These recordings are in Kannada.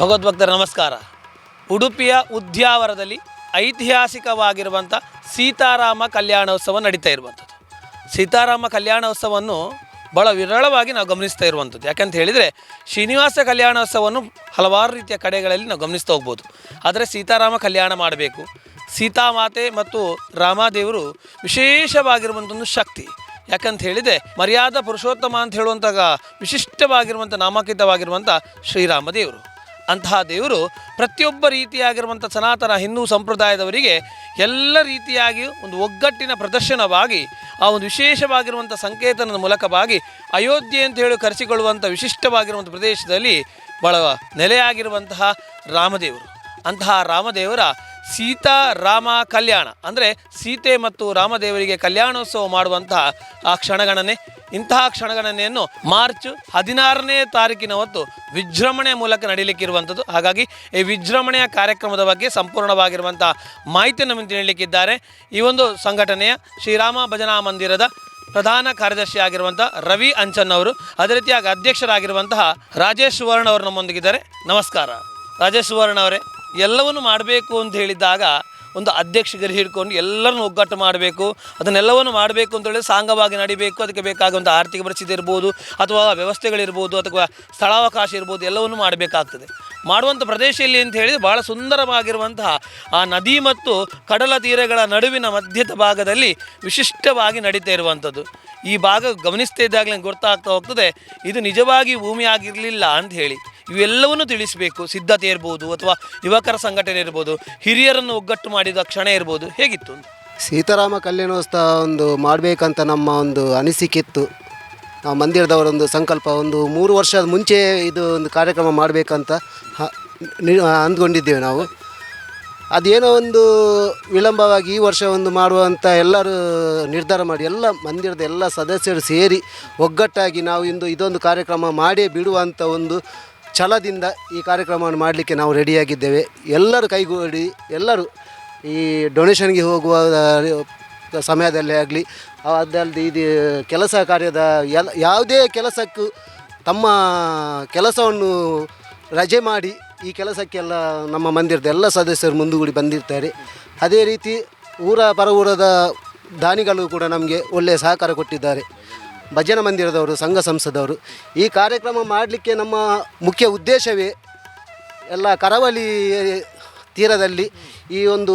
ಭಗವದ್ಭಕ್ತರ ನಮಸ್ಕಾರ. ಉಡುಪಿಯ ಉದ್ಯಾವರದಲ್ಲಿ ಐತಿಹಾಸಿಕವಾಗಿರುವಂಥ ಸೀತಾರಾಮ ಕಲ್ಯಾಣೋತ್ಸವ ನಡೀತಾ ಇರುವಂಥದ್ದು. ಸೀತಾರಾಮ ಕಲ್ಯಾಣೋತ್ಸವವನ್ನು ಭಾಳ ವಿರಳವಾಗಿ ನಾವು ಗಮನಿಸ್ತಾ ಇರುವಂಥದ್ದು. ಯಾಕಂತ ಹೇಳಿದರೆ ಶ್ರೀನಿವಾಸ ಕಲ್ಯಾಣೋತ್ಸವವನ್ನು ಹಲವಾರು ರೀತಿಯ ಕಡೆಗಳಲ್ಲಿ ನಾವು ಗಮನಿಸ್ತಾ ಹೋಗ್ಬೋದು. ಆದರೆ ಸೀತಾರಾಮ ಕಲ್ಯಾಣ ಮಾಡಬೇಕು. ಸೀತಾಮಾತೆ ಮತ್ತು ರಾಮದೇವರು ವಿಶೇಷವಾಗಿರುವಂಥ ಶಕ್ತಿ. ಯಾಕಂತ ಹೇಳಿದರೆ ಮರ್ಯಾದ ಪುರುಷೋತ್ತಮ ಅಂತ ಹೇಳುವಂಥ ವಿಶಿಷ್ಟವಾಗಿರುವಂಥ ನಾಮಾಂಕಿತವಾಗಿರುವಂಥ ಶ್ರೀರಾಮ ದೇವರು ಅಂತಹ ದೇವರು ಪ್ರತಿಯೊಬ್ಬ ರೀತಿಯಾಗಿರುವಂಥ ಸನಾತನ ಹಿಂದೂ ಸಂಪ್ರದಾಯದವರಿಗೆ ಎಲ್ಲ ರೀತಿಯಾಗಿ ಒಂದು ಒಗ್ಗಟ್ಟಿನ ಪ್ರದರ್ಶನವಾಗಿ, ಆ ಒಂದು ವಿಶೇಷವಾಗಿರುವಂಥ ಸಂಕೇತನದ ಮೂಲಕವಾಗಿ ಅಯೋಧ್ಯೆ ಅಂತ ಹೇಳಿ ಕರೆಸಿಕೊಳ್ಳುವಂಥ ವಿಶಿಷ್ಟವಾಗಿರುವಂಥ ಪ್ರದೇಶದಲ್ಲಿ ಬಹಳ ನೆಲೆಯಾಗಿರುವಂತಹ ರಾಮದೇವರು. ಅಂತಹ ರಾಮದೇವರ ಸೀತಾ ರಾಮ ಕಲ್ಯಾಣ, ಅಂದರೆ ಸೀತೆ ಮತ್ತು ರಾಮದೇವರಿಗೆ ಕಲ್ಯಾಣೋತ್ಸವ ಮಾಡುವಂತಹ ಆ ಕ್ಷಣಗಣನೆ ಇಂತಹ ಕ್ಷಣಗಣನೆಯನ್ನು ಮಾರ್ಚ್ ಹದಿನಾರನೇ ತಾರೀಕಿನ ಹೊತ್ತು ವಿಜೃಂಭಣೆ ಮೂಲಕ ನಡೀಲಿಕ್ಕಿರುವಂಥದ್ದು. ಹಾಗಾಗಿ ಈ ವಿಜೃಂಭಣೆಯ ಕಾರ್ಯಕ್ರಮದ ಬಗ್ಗೆ ಸಂಪೂರ್ಣವಾಗಿರುವಂಥ ಮಾಹಿತಿಯನ್ನು ನಮಗೆ ನೀಡಲಿಕ್ಕಿದ್ದಾರೆ. ಈ ಒಂದು ಸಂಘಟನೆಯ ಶ್ರೀರಾಮ ಭಜನಾ ಮಂದಿರದ ಪ್ರಧಾನ ಕಾರ್ಯದರ್ಶಿ ಆಗಿರುವಂಥ ರವಿ ಅಂಚನ್ ಅವರು, ಅದೇ ರೀತಿಯಾಗಿ ಅಧ್ಯಕ್ಷರಾಗಿರುವಂತಹ ರಾಜೇಶ್ ಸುವರ್ಣ ಅವರು ನಮ್ಮೊಂದಿಗಿದ್ದಾರೆ. ನಮಸ್ಕಾರ. ರಾಜೇಶ್ ಸುವರ್ಣ ಅವರೇ, ಎಲ್ಲವನ್ನು ಮಾಡಬೇಕು ಅಂತ ಹೇಳಿದಾಗ ಒಂದು ಅಧ್ಯಕ್ಷಗರು ಹಿಡ್ಕೊಂಡು ಎಲ್ಲರನ್ನು ಒಗ್ಗಟ್ಟು ಮಾಡಬೇಕು, ಅದನ್ನೆಲ್ಲವನ್ನು ಮಾಡಬೇಕು ಅಂತ ಹೇಳಿದ್ರೆ ಸಾಂಗವಾಗಿ ನಡಿಬೇಕು, ಅದಕ್ಕೆ ಬೇಕಾಗುವಂಥ ಆರ್ಥಿಕ ಪರಿಸ್ಥಿತಿ ಇರ್ಬೋದು, ಅಥವಾ ವ್ಯವಸ್ಥೆಗಳಿರ್ಬೋದು, ಅಥವಾ ಸ್ಥಳಾವಕಾಶ ಇರ್ಬೋದು, ಎಲ್ಲವನ್ನು ಮಾಡಬೇಕಾಗ್ತದೆ. ಮಾಡುವಂಥ ಪ್ರದೇಶ ಇಲ್ಲಿ ಅಂತ ಹೇಳಿದರೆ ಭಾಳ ಸುಂದರವಾಗಿರುವಂತಹ ಆ ನದಿ ಮತ್ತು ಕಡಲ ತೀರಗಳ ನಡುವಿನ ಮಧ್ಯದ ಭಾಗದಲ್ಲಿ ವಿಶಿಷ್ಟವಾಗಿ ನಡೀತಾ ಇರುವಂಥದ್ದು. ಈ ಭಾಗ ಗಮನಿಸ್ತಾ ಇದ್ದಾಗಲೇ ಗೊತ್ತಾಗ್ತಾ ಹೋಗ್ತದೆ, ಇದು ನಿಜವಾಗಿ ಭೂಮಿ ಆಗಿರಲಿಲ್ಲ ಅಂತ ಹೇಳಿ. ಇವೆಲ್ಲವನ್ನು ತಿಳಿಸಬೇಕು. ಸಿದ್ಧತೆ ಇರ್ಬೋದು ಅಥವಾ ಯುವಕರ ಸಂಘಟನೆ ಇರ್ಬೋದು, ಹಿರಿಯರನ್ನು ಒಗ್ಗಟ್ಟು ಮಾಡಿದ ಕ್ಷಣ ಇರ್ಬೋದು, ಹೇಗಿತ್ತು? ಸೀತಾರಾಮ ಕಲ್ಯಾಣೋತ್ಸವ ಒಂದು ಮಾಡಬೇಕಂತ ನಮ್ಮ ಒಂದು ಅನಿಸಿಕೆ ಇತ್ತು ನಾವು ಮಂದಿರದವರೊಂದು ಸಂಕಲ್ಪ, ಒಂದು ಮೂರು ವರ್ಷದ ಮುಂಚೆ ಇದು ಒಂದು ಕಾರ್ಯಕ್ರಮ ಮಾಡಬೇಕಂತ ಅಂದ್ಕೊಂಡಿದ್ದೇವೆ ನಾವು. ಅದೇನೋ ಒಂದು ವಿಳಂಬವಾಗಿ ಈ ವರ್ಷ ಒಂದು ಮಾಡುವಂಥ ಎಲ್ಲರೂ ನಿರ್ಧಾರ ಮಾಡಿ, ಎಲ್ಲ ಮಂದಿರದ ಎಲ್ಲ ಸದಸ್ಯರು ಸೇರಿ ಒಗ್ಗಟ್ಟಾಗಿ ನಾವು ಇಂದು ಇದೊಂದು ಕಾರ್ಯಕ್ರಮ ಮಾಡೇ ಬಿಡುವಂಥ ಒಂದು ಛಲದಿಂದ ಈ ಕಾರ್ಯಕ್ರಮವನ್ನು ಮಾಡಲಿಕ್ಕೆ ನಾವು ರೆಡಿಯಾಗಿದ್ದೇವೆ. ಎಲ್ಲರೂ ಕೈಗೂಡಿ, ಎಲ್ಲರೂ ಈ ಡೊನೇಷನ್ಗೆ ಹೋಗುವ ಸಮಯದಲ್ಲೇ ಆಗಲಿ ಅದಲ್ಲದೆ ಇದು ಕೆಲಸ ಕಾರ್ಯದ ಎಲ್ಲ, ಯಾವುದೇ ಕೆಲಸಕ್ಕೂ ತಮ್ಮ ಕೆಲಸವನ್ನು ರಜೆ ಮಾಡಿ ಈ ಕೆಲಸಕ್ಕೆಲ್ಲ ನಮ್ಮ ಮಂದಿರದ ಎಲ್ಲ ಸದಸ್ಯರು ಮುಂದೂಡಿ ಬಂದಿರ್ತಾರೆ. ಅದೇ ರೀತಿ ಊರ ಪರ ಊರದ ದಾನಿಗಳು ಕೂಡ ನಮಗೆ ಒಳ್ಳೆಯ ಸಹಕಾರ ಕೊಟ್ಟಿದ್ದಾರೆ. ಭಜನ ಮಂದಿರದವರು, ಸಂಘ ಸಂಸದವರು ಈ ಕಾರ್ಯಕ್ರಮ ಮಾಡಲಿಕ್ಕೆ ನಮ್ಮ ಮುಖ್ಯ ಉದ್ದೇಶವೇ ಎಲ್ಲ ಕರಾವಳಿ ತೀರದಲ್ಲಿ ಈ ಒಂದು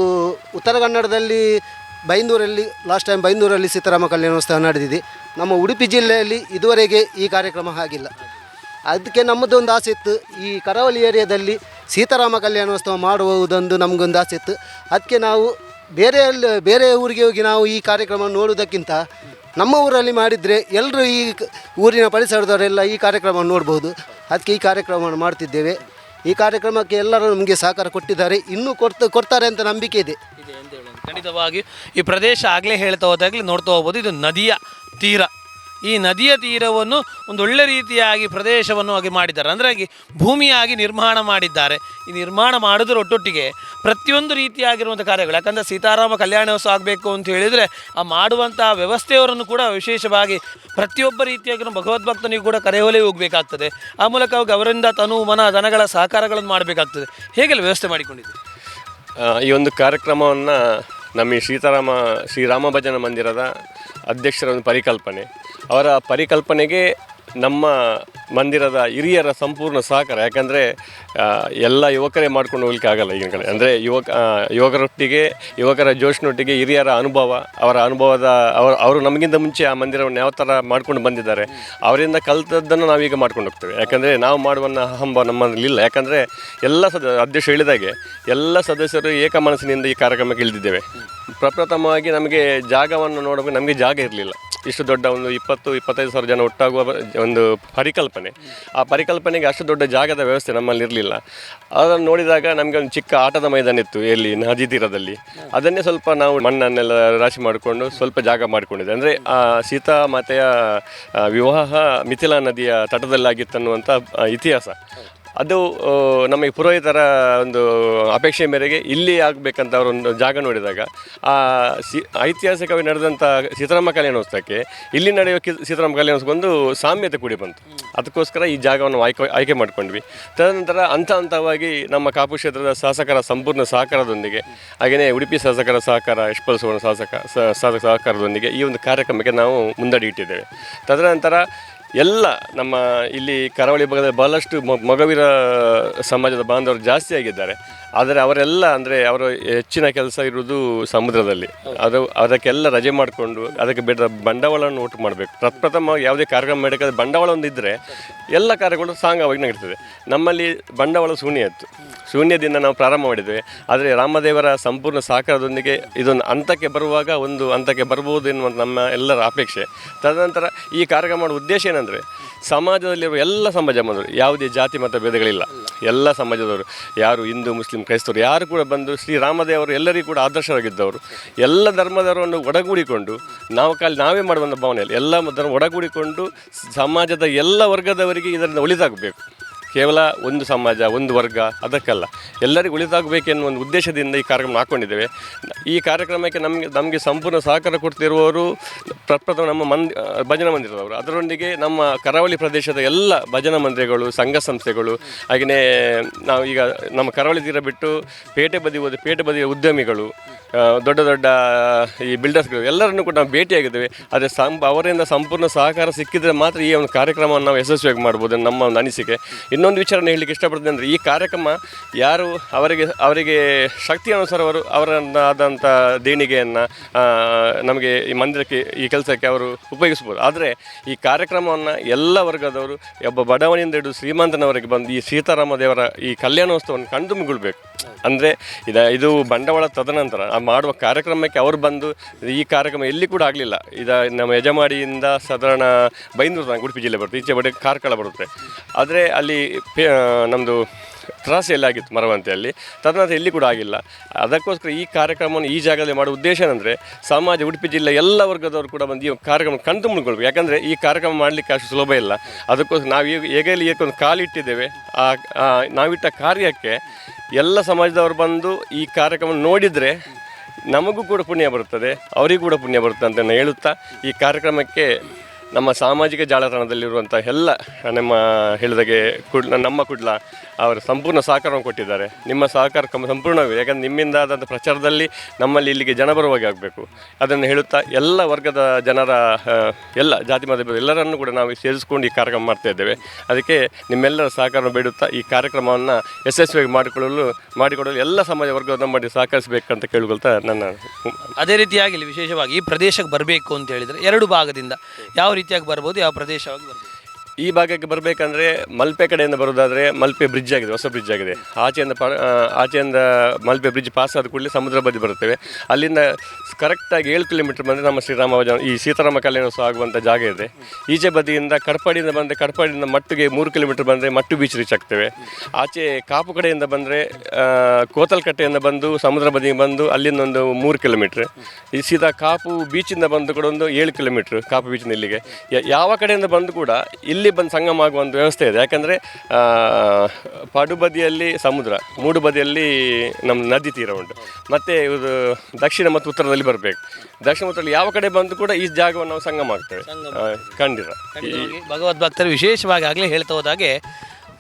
ಉತ್ತರ ಕನ್ನಡದಲ್ಲಿ ಬೈಂದೂರಲ್ಲಿ ಲಾಸ್ಟ್ ಟೈಮ್ ಬೈಂದೂರಲ್ಲಿ ಸೀತಾರಾಮ ಕಲ್ಯಾಣೋತ್ಸವ ನಡೆದಿದೆ. ನಮ್ಮ ಉಡುಪಿ ಜಿಲ್ಲೆಯಲ್ಲಿ ಇದುವರೆಗೆ ಈ ಕಾರ್ಯಕ್ರಮ ಆಗಿಲ್ಲ. ಅದಕ್ಕೆ ನಮ್ಮದೊಂದು ಆಸೆ ಇತ್ತು. ಈ ಕರಾವಳಿ ಏರಿಯಾದಲ್ಲಿ ಸೀತಾರಾಮ ಕಲ್ಯಾಣೋತ್ಸವ ಮಾಡುವುದೊಂದು ನಮಗೊಂದು ಆಸೆ ಇತ್ತು. ಅದಕ್ಕೆ ನಾವು ಬೇರೆ ಬೇರೆ ಊರಿಗೆ ಹೋಗಿ ನಾವು ಈ ಕಾರ್ಯಕ್ರಮ ನೋಡುವುದಕ್ಕಿಂತ ನಮ್ಮ ಊರಲ್ಲಿ ಮಾಡಿದರೆ ಎಲ್ಲರೂ ಈ ಊರಿನ ಪರಿಸರದವರೆಲ್ಲ ಈ ಕಾರ್ಯಕ್ರಮವನ್ನು ನೋಡ್ಬೋದು. ಅದಕ್ಕೆ ಈ ಕಾರ್ಯಕ್ರಮವನ್ನು ಮಾಡ್ತಿದ್ದೇವೆ. ಈ ಕಾರ್ಯಕ್ರಮಕ್ಕೆ ಎಲ್ಲರೂ ನಮಗೆ ಸಹಕಾರ ಕೊಟ್ಟಿದ್ದಾರೆ. ಇನ್ನೂ ಕೊಡ್ತ, ಕೊಡ್ತಾರೆ ಅಂತ ನಂಬಿಕೆ ಇದೆ. ಖಂಡಿತವಾಗಿ ಈ ಪ್ರದೇಶ ಆಗಲೇ ಹೇಳ್ತಾ ಹೋದಾಗಲೇ ನೋಡ್ತಾ ಹೋಗ್ಬೋದು. ಇದು ನದಿಯ ತೀರ. ಈ ನದಿಯ ತೀರವನ್ನು ಒಳ್ಳೆ ರೀತಿಯಾಗಿ ಪ್ರದೇಶವನ್ನು ಆಗಿ ಮಾಡಿದ್ದಾರೆ. ಅಂದರೆ ಭೂಮಿಯಾಗಿ ನಿರ್ಮಾಣ ಮಾಡಿದ್ದಾರೆ. ಈ ನಿರ್ಮಾಣ ಮಾಡೋದ್ರ ಒಟ್ಟೊಟ್ಟಿಗೆ ಪ್ರತಿಯೊಂದು ರೀತಿಯಾಗಿರುವಂಥ ಕಾರ್ಯಗಳು. ಯಾಕಂದರೆ ಸೀತಾರಾಮ ಕಲ್ಯಾಣೋತ್ಸವ ಆಗಬೇಕು ಅಂತ ಹೇಳಿದರೆ ಆ ಮಾಡುವಂಥ ವ್ಯವಸ್ಥೆಯವರನ್ನು ಕೂಡ ವಿಶೇಷವಾಗಿ ಪ್ರತಿಯೊಬ್ಬ ರೀತಿಯಾಗಿ ಭಗವದ್ಭಕ್ತನಿಗೂ ಕೂಡ ಕರೆಯೋಲೆ ಹೋಗಬೇಕಾಗ್ತದೆ. ಆ ಮೂಲಕ ಅವರಿಂದ ತನು, ಮನ ದನಗಳ ಸಹಕಾರಗಳನ್ನು ಮಾಡಬೇಕಾಗ್ತದೆ. ಹೇಗೆಲ್ಲ ವ್ಯವಸ್ಥೆ ಮಾಡಿಕೊಂಡಿದ್ದೆ ಈ ಒಂದು ಕಾರ್ಯಕ್ರಮವನ್ನು ನಮ್ಮ ಈ ಸೀತಾರಾಮ, ಶ್ರೀರಾಮ ಭಜನ ಮಂದಿರದ ಅಧ್ಯಕ್ಷರ ಒಂದು ಪರಿಕಲ್ಪನೆ. ಅವರ ಪರಿಕಲ್ಪನೆಗೆ ನಮ್ಮ ಮಂದಿರದ ಹಿರಿಯರ ಸಂಪೂರ್ಣ ಸಹಕಾರ. ಯಾಕಂದರೆ ಎಲ್ಲ ಯುವಕರೇ ಮಾಡ್ಕೊಂಡು ಹೋಗ್ಲಿಕ್ಕೆ ಆಗಲ್ಲ ಈಗಿನ ಕಡೆ ಅಂದರೆ ಯುವಕ ಯುವಕರೊಟ್ಟಿಗೆ, ಯುವಕರ ಜೋಶ್ನೊಟ್ಟಿಗೆ ಹಿರಿಯರ ಅನುಭವ, ಅವರ ಅನುಭವದ, ಅವರು ಅವರು ನಮಗಿಂತ ಮುಂಚೆ ಆ ಮಂದಿರವನ್ನು ಯಾವ ಥರ ಮಾಡ್ಕೊಂಡು ಬಂದಿದ್ದಾರೆ, ಅವರಿಂದ ಕಲಿತದ್ದನ್ನು ನಾವೀಗ ಮಾಡ್ಕೊಂಡು ಹೋಗ್ತೇವೆ. ಯಾಕಂದರೆ ನಾವು ಮಾಡುವನ್ನ ನಮ್ಮಲ್ಲಿ ಇಲ್ಲ. ಯಾಕಂದರೆ ಎಲ್ಲ ಸದ, ಅಧ್ಯಕ್ಷ ಹೇಳಿದಾಗೆ ಎಲ್ಲ ಸದಸ್ಯರು ಏಕ ಮನಸ್ಸಿನಿಂದ ಈ ಕಾರ್ಯಕ್ರಮಕ್ಕೆ ಇಳಿದಿದ್ದೇವೆ. ಪ್ರಪ್ರಥಮವಾಗಿ ನಮಗೆ ಜಾಗವನ್ನು ನೋಡಬೇಕು ನಮಗೆ ಜಾಗ ಇರಲಿಲ್ಲ. ಇಷ್ಟು ದೊಡ್ಡ ಒಂದು ಇಪ್ಪತ್ತು, ಇಪ್ಪತ್ತೈದು ಸಾವಿರ ಜನ ಒಟ್ಟಾಗುವ ಒಂದು ಪರಿಕಲ್ಪನೆ. ಆ ಪರಿಕಲ್ಪನೆಗೆ ಅಷ್ಟು ದೊಡ್ಡ ಜಾಗದ ವ್ಯವಸ್ಥೆ ನಮ್ಮಲ್ಲಿ ಇರಲಿಲ್ಲ. ಅದನ್ನು ನೋಡಿದಾಗ ನಮಗೆ ಒಂದು ಚಿಕ್ಕ ಆಟದ ಮೈದಾನ ಇತ್ತು ಎಲ್ಲಿ, ನದಿ ತೀರದಲ್ಲಿ. ಅದನ್ನೇ ಸ್ವಲ್ಪ ನಾವು ಮಣ್ಣನ್ನೆಲ್ಲ ರಾಶಿ ಮಾಡಿಕೊಂಡು ಸ್ವಲ್ಪ ಜಾಗ ಮಾಡಿಕೊಂಡಿದ್ದೆ. ಅಂದರೆ, ಆ ಸೀತಾ ಮಾತೆಯ ವಿವಾಹ ಮಿಥಿಲಾ ನದಿಯ ತಟದಲ್ಲಾಗಿತ್ತು ಅನ್ನುವಂಥ ಇತಿಹಾಸ. ಅದು ನಮಗೆ ಪುರೋಹಿತರ ಒಂದು ಅಪೇಕ್ಷೆ ಮೇರೆಗೆ ಇಲ್ಲಿ ಆಗಬೇಕಂತ ಅವರೊಂದು ಜಾಗ ನೋಡಿದಾಗ, ಆ, ಸಿ, ಐತಿಹಾಸಿಕವಾಗಿ ನಡೆದಂಥ ಸೀತಾರಾಮ ಕಲ್ಯಾಣೋತ್ಸವಕ್ಕೆ ಇಲ್ಲಿ ನಡೆಯುವ ಕಿ ಸೀತಾರಾಮ ಕಲ್ಯಾಣೋತ್ಸವಕ್ಕೊಂದು ಸಾಮ್ಯತೆ ಕೂಡಿ ಬಂತು. ಅದಕ್ಕೋಸ್ಕರ ಈ ಜಾಗವನ್ನು ಆಯ್ಕೆ ಆಯ್ಕೆ ಮಾಡ್ಕೊಂಡ್ವಿ. ತದನಂತರ ಹಂತ ಹಂತವಾಗಿ ನಮ್ಮ ಕಾಪು ಕ್ಷೇತ್ರದ ಶಾಸಕರ ಸಂಪೂರ್ಣ ಸಹಕಾರದೊಂದಿಗೆ, ಹಾಗೆಯೇ ಉಡುಪಿ ಶಾಸಕರ ಸಹಕಾರ, ಯಶ್ಪಾಲ್ ಸುವರ್ಣ ಶಾಸಕ ಸಹಕಾರದೊಂದಿಗೆ ಈ ಒಂದು ಕಾರ್ಯಕ್ರಮಕ್ಕೆ ನಾವು ಮುಂದಡಿ ಇಟ್ಟಿದ್ದೇವೆ. ತದನಂತರ ಎಲ್ಲ ನಮ್ಮ ಇಲ್ಲಿ ಕರಾವಳಿ ಭಾಗದಲ್ಲಿ ಬಹಳಷ್ಟು ಮೊಗವೀರ ಸಮಾಜದ ಬಾಂಧವರು ಜಾಸ್ತಿ ಆಗಿದ್ದಾರೆ. ಆದರೆ ಅವರೆಲ್ಲ ಅಂದರೆ ಅವರ ಹೆಚ್ಚಿನ ಕೆಲಸ ಇರುವುದು ಸಮುದ್ರದಲ್ಲಿ. ಅದು ಅದಕ್ಕೆಲ್ಲ ರಜೆ ಮಾಡಿಕೊಂಡು ಅದಕ್ಕೆ ಬೇಡ ಬಂಡವಾಳವನ್ನು ಒಟ್ಟು ಮಾಡಬೇಕು. ಪ್ರಪ್ರಥಮ ಯಾವುದೇ ಕಾರ್ಯಕ್ರಮ ಮಾಡಬೇಕಾದ್ರೆ ಬಂಡವಾಳ ಒಂದು ಇದ್ದರೆ ಎಲ್ಲ ಕಾರ್ಯಗಳು ಸಾಂಗವಾಗಿ ನಡೀತದೆ. ನಮ್ಮಲ್ಲಿ ಬಂಡವಾಳ ಶೂನ್ಯ ಇತ್ತು. ಶೂನ್ಯದಿಂದ ನಾವು ಪ್ರಾರಂಭ ಮಾಡಿದ್ದೇವೆ ಆದರೆ ರಾಮದೇವರ ಸಂಪೂರ್ಣ ಸಹಕಾರದೊಂದಿಗೆ ಇದೊಂದು ಹಂತಕ್ಕೆ ಬರುವಾಗ ಒಂದು ಹಂತಕ್ಕೆ ಬರ್ಬೋದು ಎನ್ನುವಂಥ ನಮ್ಮ ಎಲ್ಲರ ಅಪೇಕ್ಷೆ. ತದನಂತರ ಈ ಕಾರ್ಯಕ್ರಮ ಮಾಡುವ ಉದ್ದೇಶ ಏನಂದರೆ ಸಮಾಜದಲ್ಲಿರುವ ಎಲ್ಲ ಸಮಾಜ ಬಂದರು ಯಾವುದೇ ಜಾತಿ ಮತ ಭೇದಗಳಿಲ್ಲ. ಎಲ್ಲ ಸಮಾಜದವರು, ಯಾರು ಹಿಂದೂ, ಮುಸ್ಲಿಂ, ಕ್ರೈಸ್ತರು, ಯಾರು ಕೂಡ ಬಂದು ಶ್ರೀರಾಮದೇವರು ಎಲ್ಲರಿಗೂ ಕೂಡ ಆದರ್ಶವಾಗಿದ್ದವರು ಎಲ್ಲ ಧರ್ಮದವರನ್ನು ಒಡಗೂಡಿಕೊಂಡು, ನಾವು ಕಾಲಿ ನಾವೇ ಮಾಡುವಂಥ ಭಾವನೆಯಲ್ಲಿ, ಎಲ್ಲ ಧರ್ಮ ಒಡಗೂಡಿಕೊಂಡು, ಸಮಾಜದ ಎಲ್ಲ ವರ್ಗದವರಿಗೆ ಇದರಿಂದ ಒಳಿತಾಗಬೇಕು. ಕೇವಲ ಒಂದು ಸಮಾಜ, ಒಂದು ವರ್ಗ, ಅದಕ್ಕಲ್ಲ. ಎಲ್ಲರಿಗೂ ಉಳಿದಾಗಬೇಕೆನ್ನುವ ಒಂದು ಉದ್ದೇಶದಿಂದ ಈ ಕಾರ್ಯಕ್ರಮ ಹಾಕ್ಕೊಂಡಿದ್ದೇವೆ ಈ ಕಾರ್ಯಕ್ರಮಕ್ಕೆ ನಮಗೆ ನಮಗೆ ಸಂಪೂರ್ಣ ಸಹಕಾರ ಕೊಡ್ತಿರುವವರು ಪ್ರಪ್ರಥಮ ನಮ್ಮ ಮಂದಿ, ಭಜನಾ ಮಂದಿರದವರು. ಅದರೊಂದಿಗೆ ನಮ್ಮ ಕರಾವಳಿ ಪ್ರದೇಶದ ಎಲ್ಲ ಭಜನಾ ಮಂದಿರಗಳು, ಸಂಘ ಸಂಸ್ಥೆಗಳು ಹಾಗೆಯೇ ನಾವು ಈಗ ನಮ್ಮ ಕರಾವಳಿ ತೀರ ಬಿಟ್ಟು ಪೇಟೆ ಬದಿ ಹೋದ ಪೇಟೆ ಬದಿಯ ಉದ್ಯಮಿಗಳು ದೊಡ್ಡ ದೊಡ್ಡ ಈ ಬಿಲ್ಡರ್ಸ್ಗಳು ಎಲ್ಲರನ್ನು ಕೂಡ ನಾವು ಭೇಟಿಯಾಗಿದ್ದೇವೆ. ಆದರೆ ಸಂ ಅವರಿಂದ ಸಂಪೂರ್ಣ ಸಹಕಾರ ಸಿಕ್ಕಿದರೆ ಮಾತ್ರ ಈ ಒಂದು ಕಾರ್ಯಕ್ರಮವನ್ನು ನಾವು ಯಶಸ್ವಿಯಾಗಿ ಮಾಡ್ಬೋದು ನಮ್ಮ ಒಂದು ಅನಿಸಿಕೆ. ಇನ್ನೊಂದು ವಿಚಾರನ ಹೇಳಲಿಕ್ಕೆ ಇಷ್ಟಪಡ್ತೀನಿ ಅಂದರೆ, ಈ ಕಾರ್ಯಕ್ರಮ ಯಾರು ಅವರಿಗೆ ಅವರಿಗೆ ಶಕ್ತಿ ಅನುಸಾರ ಅವರು ಆದಂಥ ದೇಣಿಗೆಯನ್ನು ನಮಗೆ ಈ ಮಂದಿರಕ್ಕೆ, ಈ ಕೆಲಸಕ್ಕೆ ಅವರು ಉಪಯೋಗಿಸ್ಬೋದು. ಆದರೆ ಈ ಕಾರ್ಯಕ್ರಮವನ್ನು ಎಲ್ಲ ವರ್ಗದವರು, ಒಬ್ಬ ಬಡವನಿಂದ ಹಿಡಿದು ಶ್ರೀಮಂತನವರೆಗೆ ಬಂದು ಈ ಸೀತಾರಾಮ ದೇವರ ಈ ಕಲ್ಯಾಣೋತ್ಸವವನ್ನು ಕಣ್ತುಂಬಿಗೊಳ್ಬೇಕು ಅಂದರೆ ಇದ, ಇದು ಬಂಡವಾಳ ತದನಂತರ ಮಾಡುವ ಕಾರ್ಯಕ್ರಮಕ್ಕೆ ಅವರು ಬಂದು ಈ ಕಾರ್ಯಕ್ರಮ ಎಲ್ಲಿ ಕೂಡ ಆಗಲಿಲ್ಲ. ಇದ ನಮ್ಮ ಯಜಮಾಡಿಯಿಂದ ಸಾಧಾರಣ ಬೈಂದೂರು ತನಕ ಉಡುಪಿ ಜಿಲ್ಲೆ ಬರುತ್ತೆ. ಈಚೆ ಬಡ ಕಾರ್ಕಳ ಬರುತ್ತೆ. ಆದರೆ ಅಲ್ಲಿ ಪೇ ನಮ್ಮದು ಎಲ್ಲ ಆಗಿತ್ತು ಮರವಂತೆಯಲ್ಲಿ. ತದನಂತರ ಎಲ್ಲಿ ಕೂಡ ಆಗಿಲ್ಲ. ಅದಕ್ಕೋಸ್ಕರ ಈ ಕಾರ್ಯಕ್ರಮವನ್ನು ಈ ಜಾಗದಲ್ಲಿ ಮಾಡುವ ಉದ್ದೇಶ ಏನಂದರೆ ಸಮಾಜ, ಉಡುಪಿ ಜಿಲ್ಲೆ ಎಲ್ಲ ವರ್ಗದವರು ಕೂಡ ಬಂದು ಈ ಕಾರ್ಯಕ್ರಮ ಕಂಡು ಮುಳ್ಕೊಳ್ಬೇಕು ಯಾಕಂದರೆ ಈ ಕಾರ್ಯಕ್ರಮ ಮಾಡಲಿಕ್ಕೆ ಅಷ್ಟು ಸುಲಭ ಇಲ್ಲ. ಅದಕ್ಕೋಸ್ಕರ ನಾವು ಈಗ ಹೇಗಲ್ಲಿ ಒಂದು ಕಾಲಿಟ್ಟಿದ್ದೇವೆ ಆ ನಾವಿಟ್ಟ ಕಾರ್ಯಕ್ಕೆ ಎಲ್ಲ ಸಮಾಜದವರು ಬಂದು ಈ ಕಾರ್ಯಕ್ರಮ ನೋಡಿದರೆ ನಮಗೂ ಕೂಡ ಪುಣ್ಯ ಬರುತ್ತದೆ ಅವರಿಗೂ ಕೂಡ ಪುಣ್ಯ ಬರುತ್ತೆ ಅಂತ ಹೇಳುತ್ತಾ ಈ ಕಾರ್ಯಕ್ರಮಕ್ಕೆ ನಮ್ಮ ಸಾಮಾಜಿಕ ಜಾಲತಾಣದಲ್ಲಿರುವಂಥ ಎಲ್ಲ ನಮ್ಮ ಹೇಳಿದಾಗೆ ಕುಡ್ಲ ನಮ್ಮ ಕುಡ್ಲ ಅವರು ಸಂಪೂರ್ಣ ಸಹಕಾರವನ್ನು ಕೊಟ್ಟಿದ್ದಾರೆ. ನಿಮ್ಮ ಸಹಕಾರ ಕಮ್ಮ ಸಂಪೂರ್ಣವೇ. ಯಾಕಂದರೆ ನಿಮ್ಮಿಂದ ಆದಂಥ ಪ್ರಚಾರದಲ್ಲಿ ನಮ್ಮಲ್ಲಿ ಇಲ್ಲಿಗೆ ಜನ ಆಗಬೇಕು. ಅದನ್ನು ಹೇಳುತ್ತಾ ಎಲ್ಲ ವರ್ಗದ ಜನರ ಎಲ್ಲ ಜಾತಿ ಮತ ಎಲ್ಲರನ್ನು ಕೂಡ ನಾವು ಸೇರಿಸ್ಕೊಂಡು ಈ ಕಾರ್ಯಕ್ರಮ ಮಾಡ್ತಾ ಇದ್ದೇವೆ. ಅದಕ್ಕೆ ನಿಮ್ಮೆಲ್ಲರ ಸಹಕಾರ ಬೇಡುತ್ತಾ ಈ ಕಾರ್ಯಕ್ರಮವನ್ನು ಯಶಸ್ವಿಯಾಗಿ ಮಾಡಿಕೊಳ್ಳಲು, ಮಾಡಿಕೊಡಲು ಎಲ್ಲ ಸಮಾಜ ವರ್ಗದ ಮಾಡಿ ಸಹಕರಿಸಬೇಕಂತ ಕೇಳಿಕೊಳ್ತಾ ನನ್ನ ಅದೇ ರೀತಿಯಾಗಿ ವಿಶೇಷವಾಗಿ ಈ ಪ್ರದೇಶಕ್ಕೆ ಬರಬೇಕು ಅಂತ ಹೇಳಿದರೆ ಎರಡು ಭಾಗದಿಂದ. ಯಾವ ರೀತಿಯಾಗಿ ಬರ್ಬೋದು ಯಾವ ಪ್ರದೇಶವಾಗಿ ಬರ್ಬೋದು ಈ ಭಾಗಕ್ಕೆ ಬರಬೇಕಂದ್ರೆ ಮಲ್ಪೆ ಕಡೆಯಿಂದ ಬರೋದಾದರೆ ಮಲ್ಪೆ ಬ್ರಿಡ್ಜ್ ಆಗಿದೆ, ಹೊಸ ಬ್ರಿಡ್ಜ್ ಆಗಿದೆ. ಆಚೆಯಿಂದ ಆಚೆಯಿಂದ ಮಲ್ಪೆ ಬ್ರಿಡ್ಜ್ ಪಾಸ್ ಆದ ಕೂಡಲೇ ಸಮುದ್ರ ಬದಿ ಬರುತ್ತೇವೆ. ಅಲ್ಲಿಂದ ಕರೆಕ್ಟಾಗಿ ಏಳು ಕಿಲೋಮೀಟರ್ ಬಂದರೆ ನಮ್ಮ ಶ್ರೀರಾಮ ಈ ಸೀತಾರಾಮ ಕಲ್ಯಾಣೋತ್ಸವ ಆಗುವಂಥ ಜಾಗ ಇದೆ. ಈಚೆ ಬದಿಯಿಂದ ಕಡಪಾಡಿಯಿಂದ ಬಂದರೆ ಕಡಪಾಡಿಯಿಂದ ಮಟ್ಟಿಗೆ ಮೂರು ಕಿಲೋಮೀಟರ್ ಬಂದರೆ ಮಟ್ಟು ಬೀಚ್ ರೀಚ್ ಆಗ್ತೇವೆ. ಆಚೆ ಕಾಪು ಕಡೆಯಿಂದ ಬಂದರೆ ಕೋತಲ್ಕಟ್ಟೆಯಿಂದ ಬಂದು ಸಮುದ್ರ ಬದಿಗೆ ಬಂದು ಅಲ್ಲಿಂದ ಒಂದು ಮೂರು ಕಿಲೋಮೀಟ್ರ್ ಈ ಸೀದಾ ಕಾಪು ಬೀಚಿಂದ ಬಂದು ಕೂಡ ಒಂದು ಏಳು ಕಿಲೋಮೀಟ್ರ್ ಕಾಪು ಬೀಚಿನ ಇಲ್ಲಿಗೆ ಯಾವ ಕಡೆಯಿಂದ ಬಂದು ಕೂಡ ಇಲ್ಲಿ ಬಂದು ಸಂಗಮ ಆಗುವ ಒಂದು ವ್ಯವಸ್ಥೆ ಇದೆ. ಯಾಕಂದರೆ ಪಡು ಬದಿಯಲ್ಲಿ ಸಮುದ್ರ ಮೂಡು ಬದಿಯಲ್ಲಿ ನಮ್ಮ ನದಿ ತೀರ ಉಂಟು. ಮತ್ತು ಇದು ದಕ್ಷಿಣ ಮತ್ತು ಉತ್ತರದಲ್ಲಿ ಬರಬೇಕು. ದಕ್ಷಿಣ ಉತ್ತರದಲ್ಲಿ ಯಾವ ಕಡೆ ಬಂದು ಕೂಡ ಈ ಜಾಗವನ್ನು ನಾವು ಸಂಗಮ ಆಗ್ತೇವೆ. ಖಂಡಿತ ಭಗವದ್ ಭಕ್ತರು ವಿಶೇಷವಾಗಿ ಆಗಲೇ ಹೇಳ್ತಾ ಹೋದಾಗೆ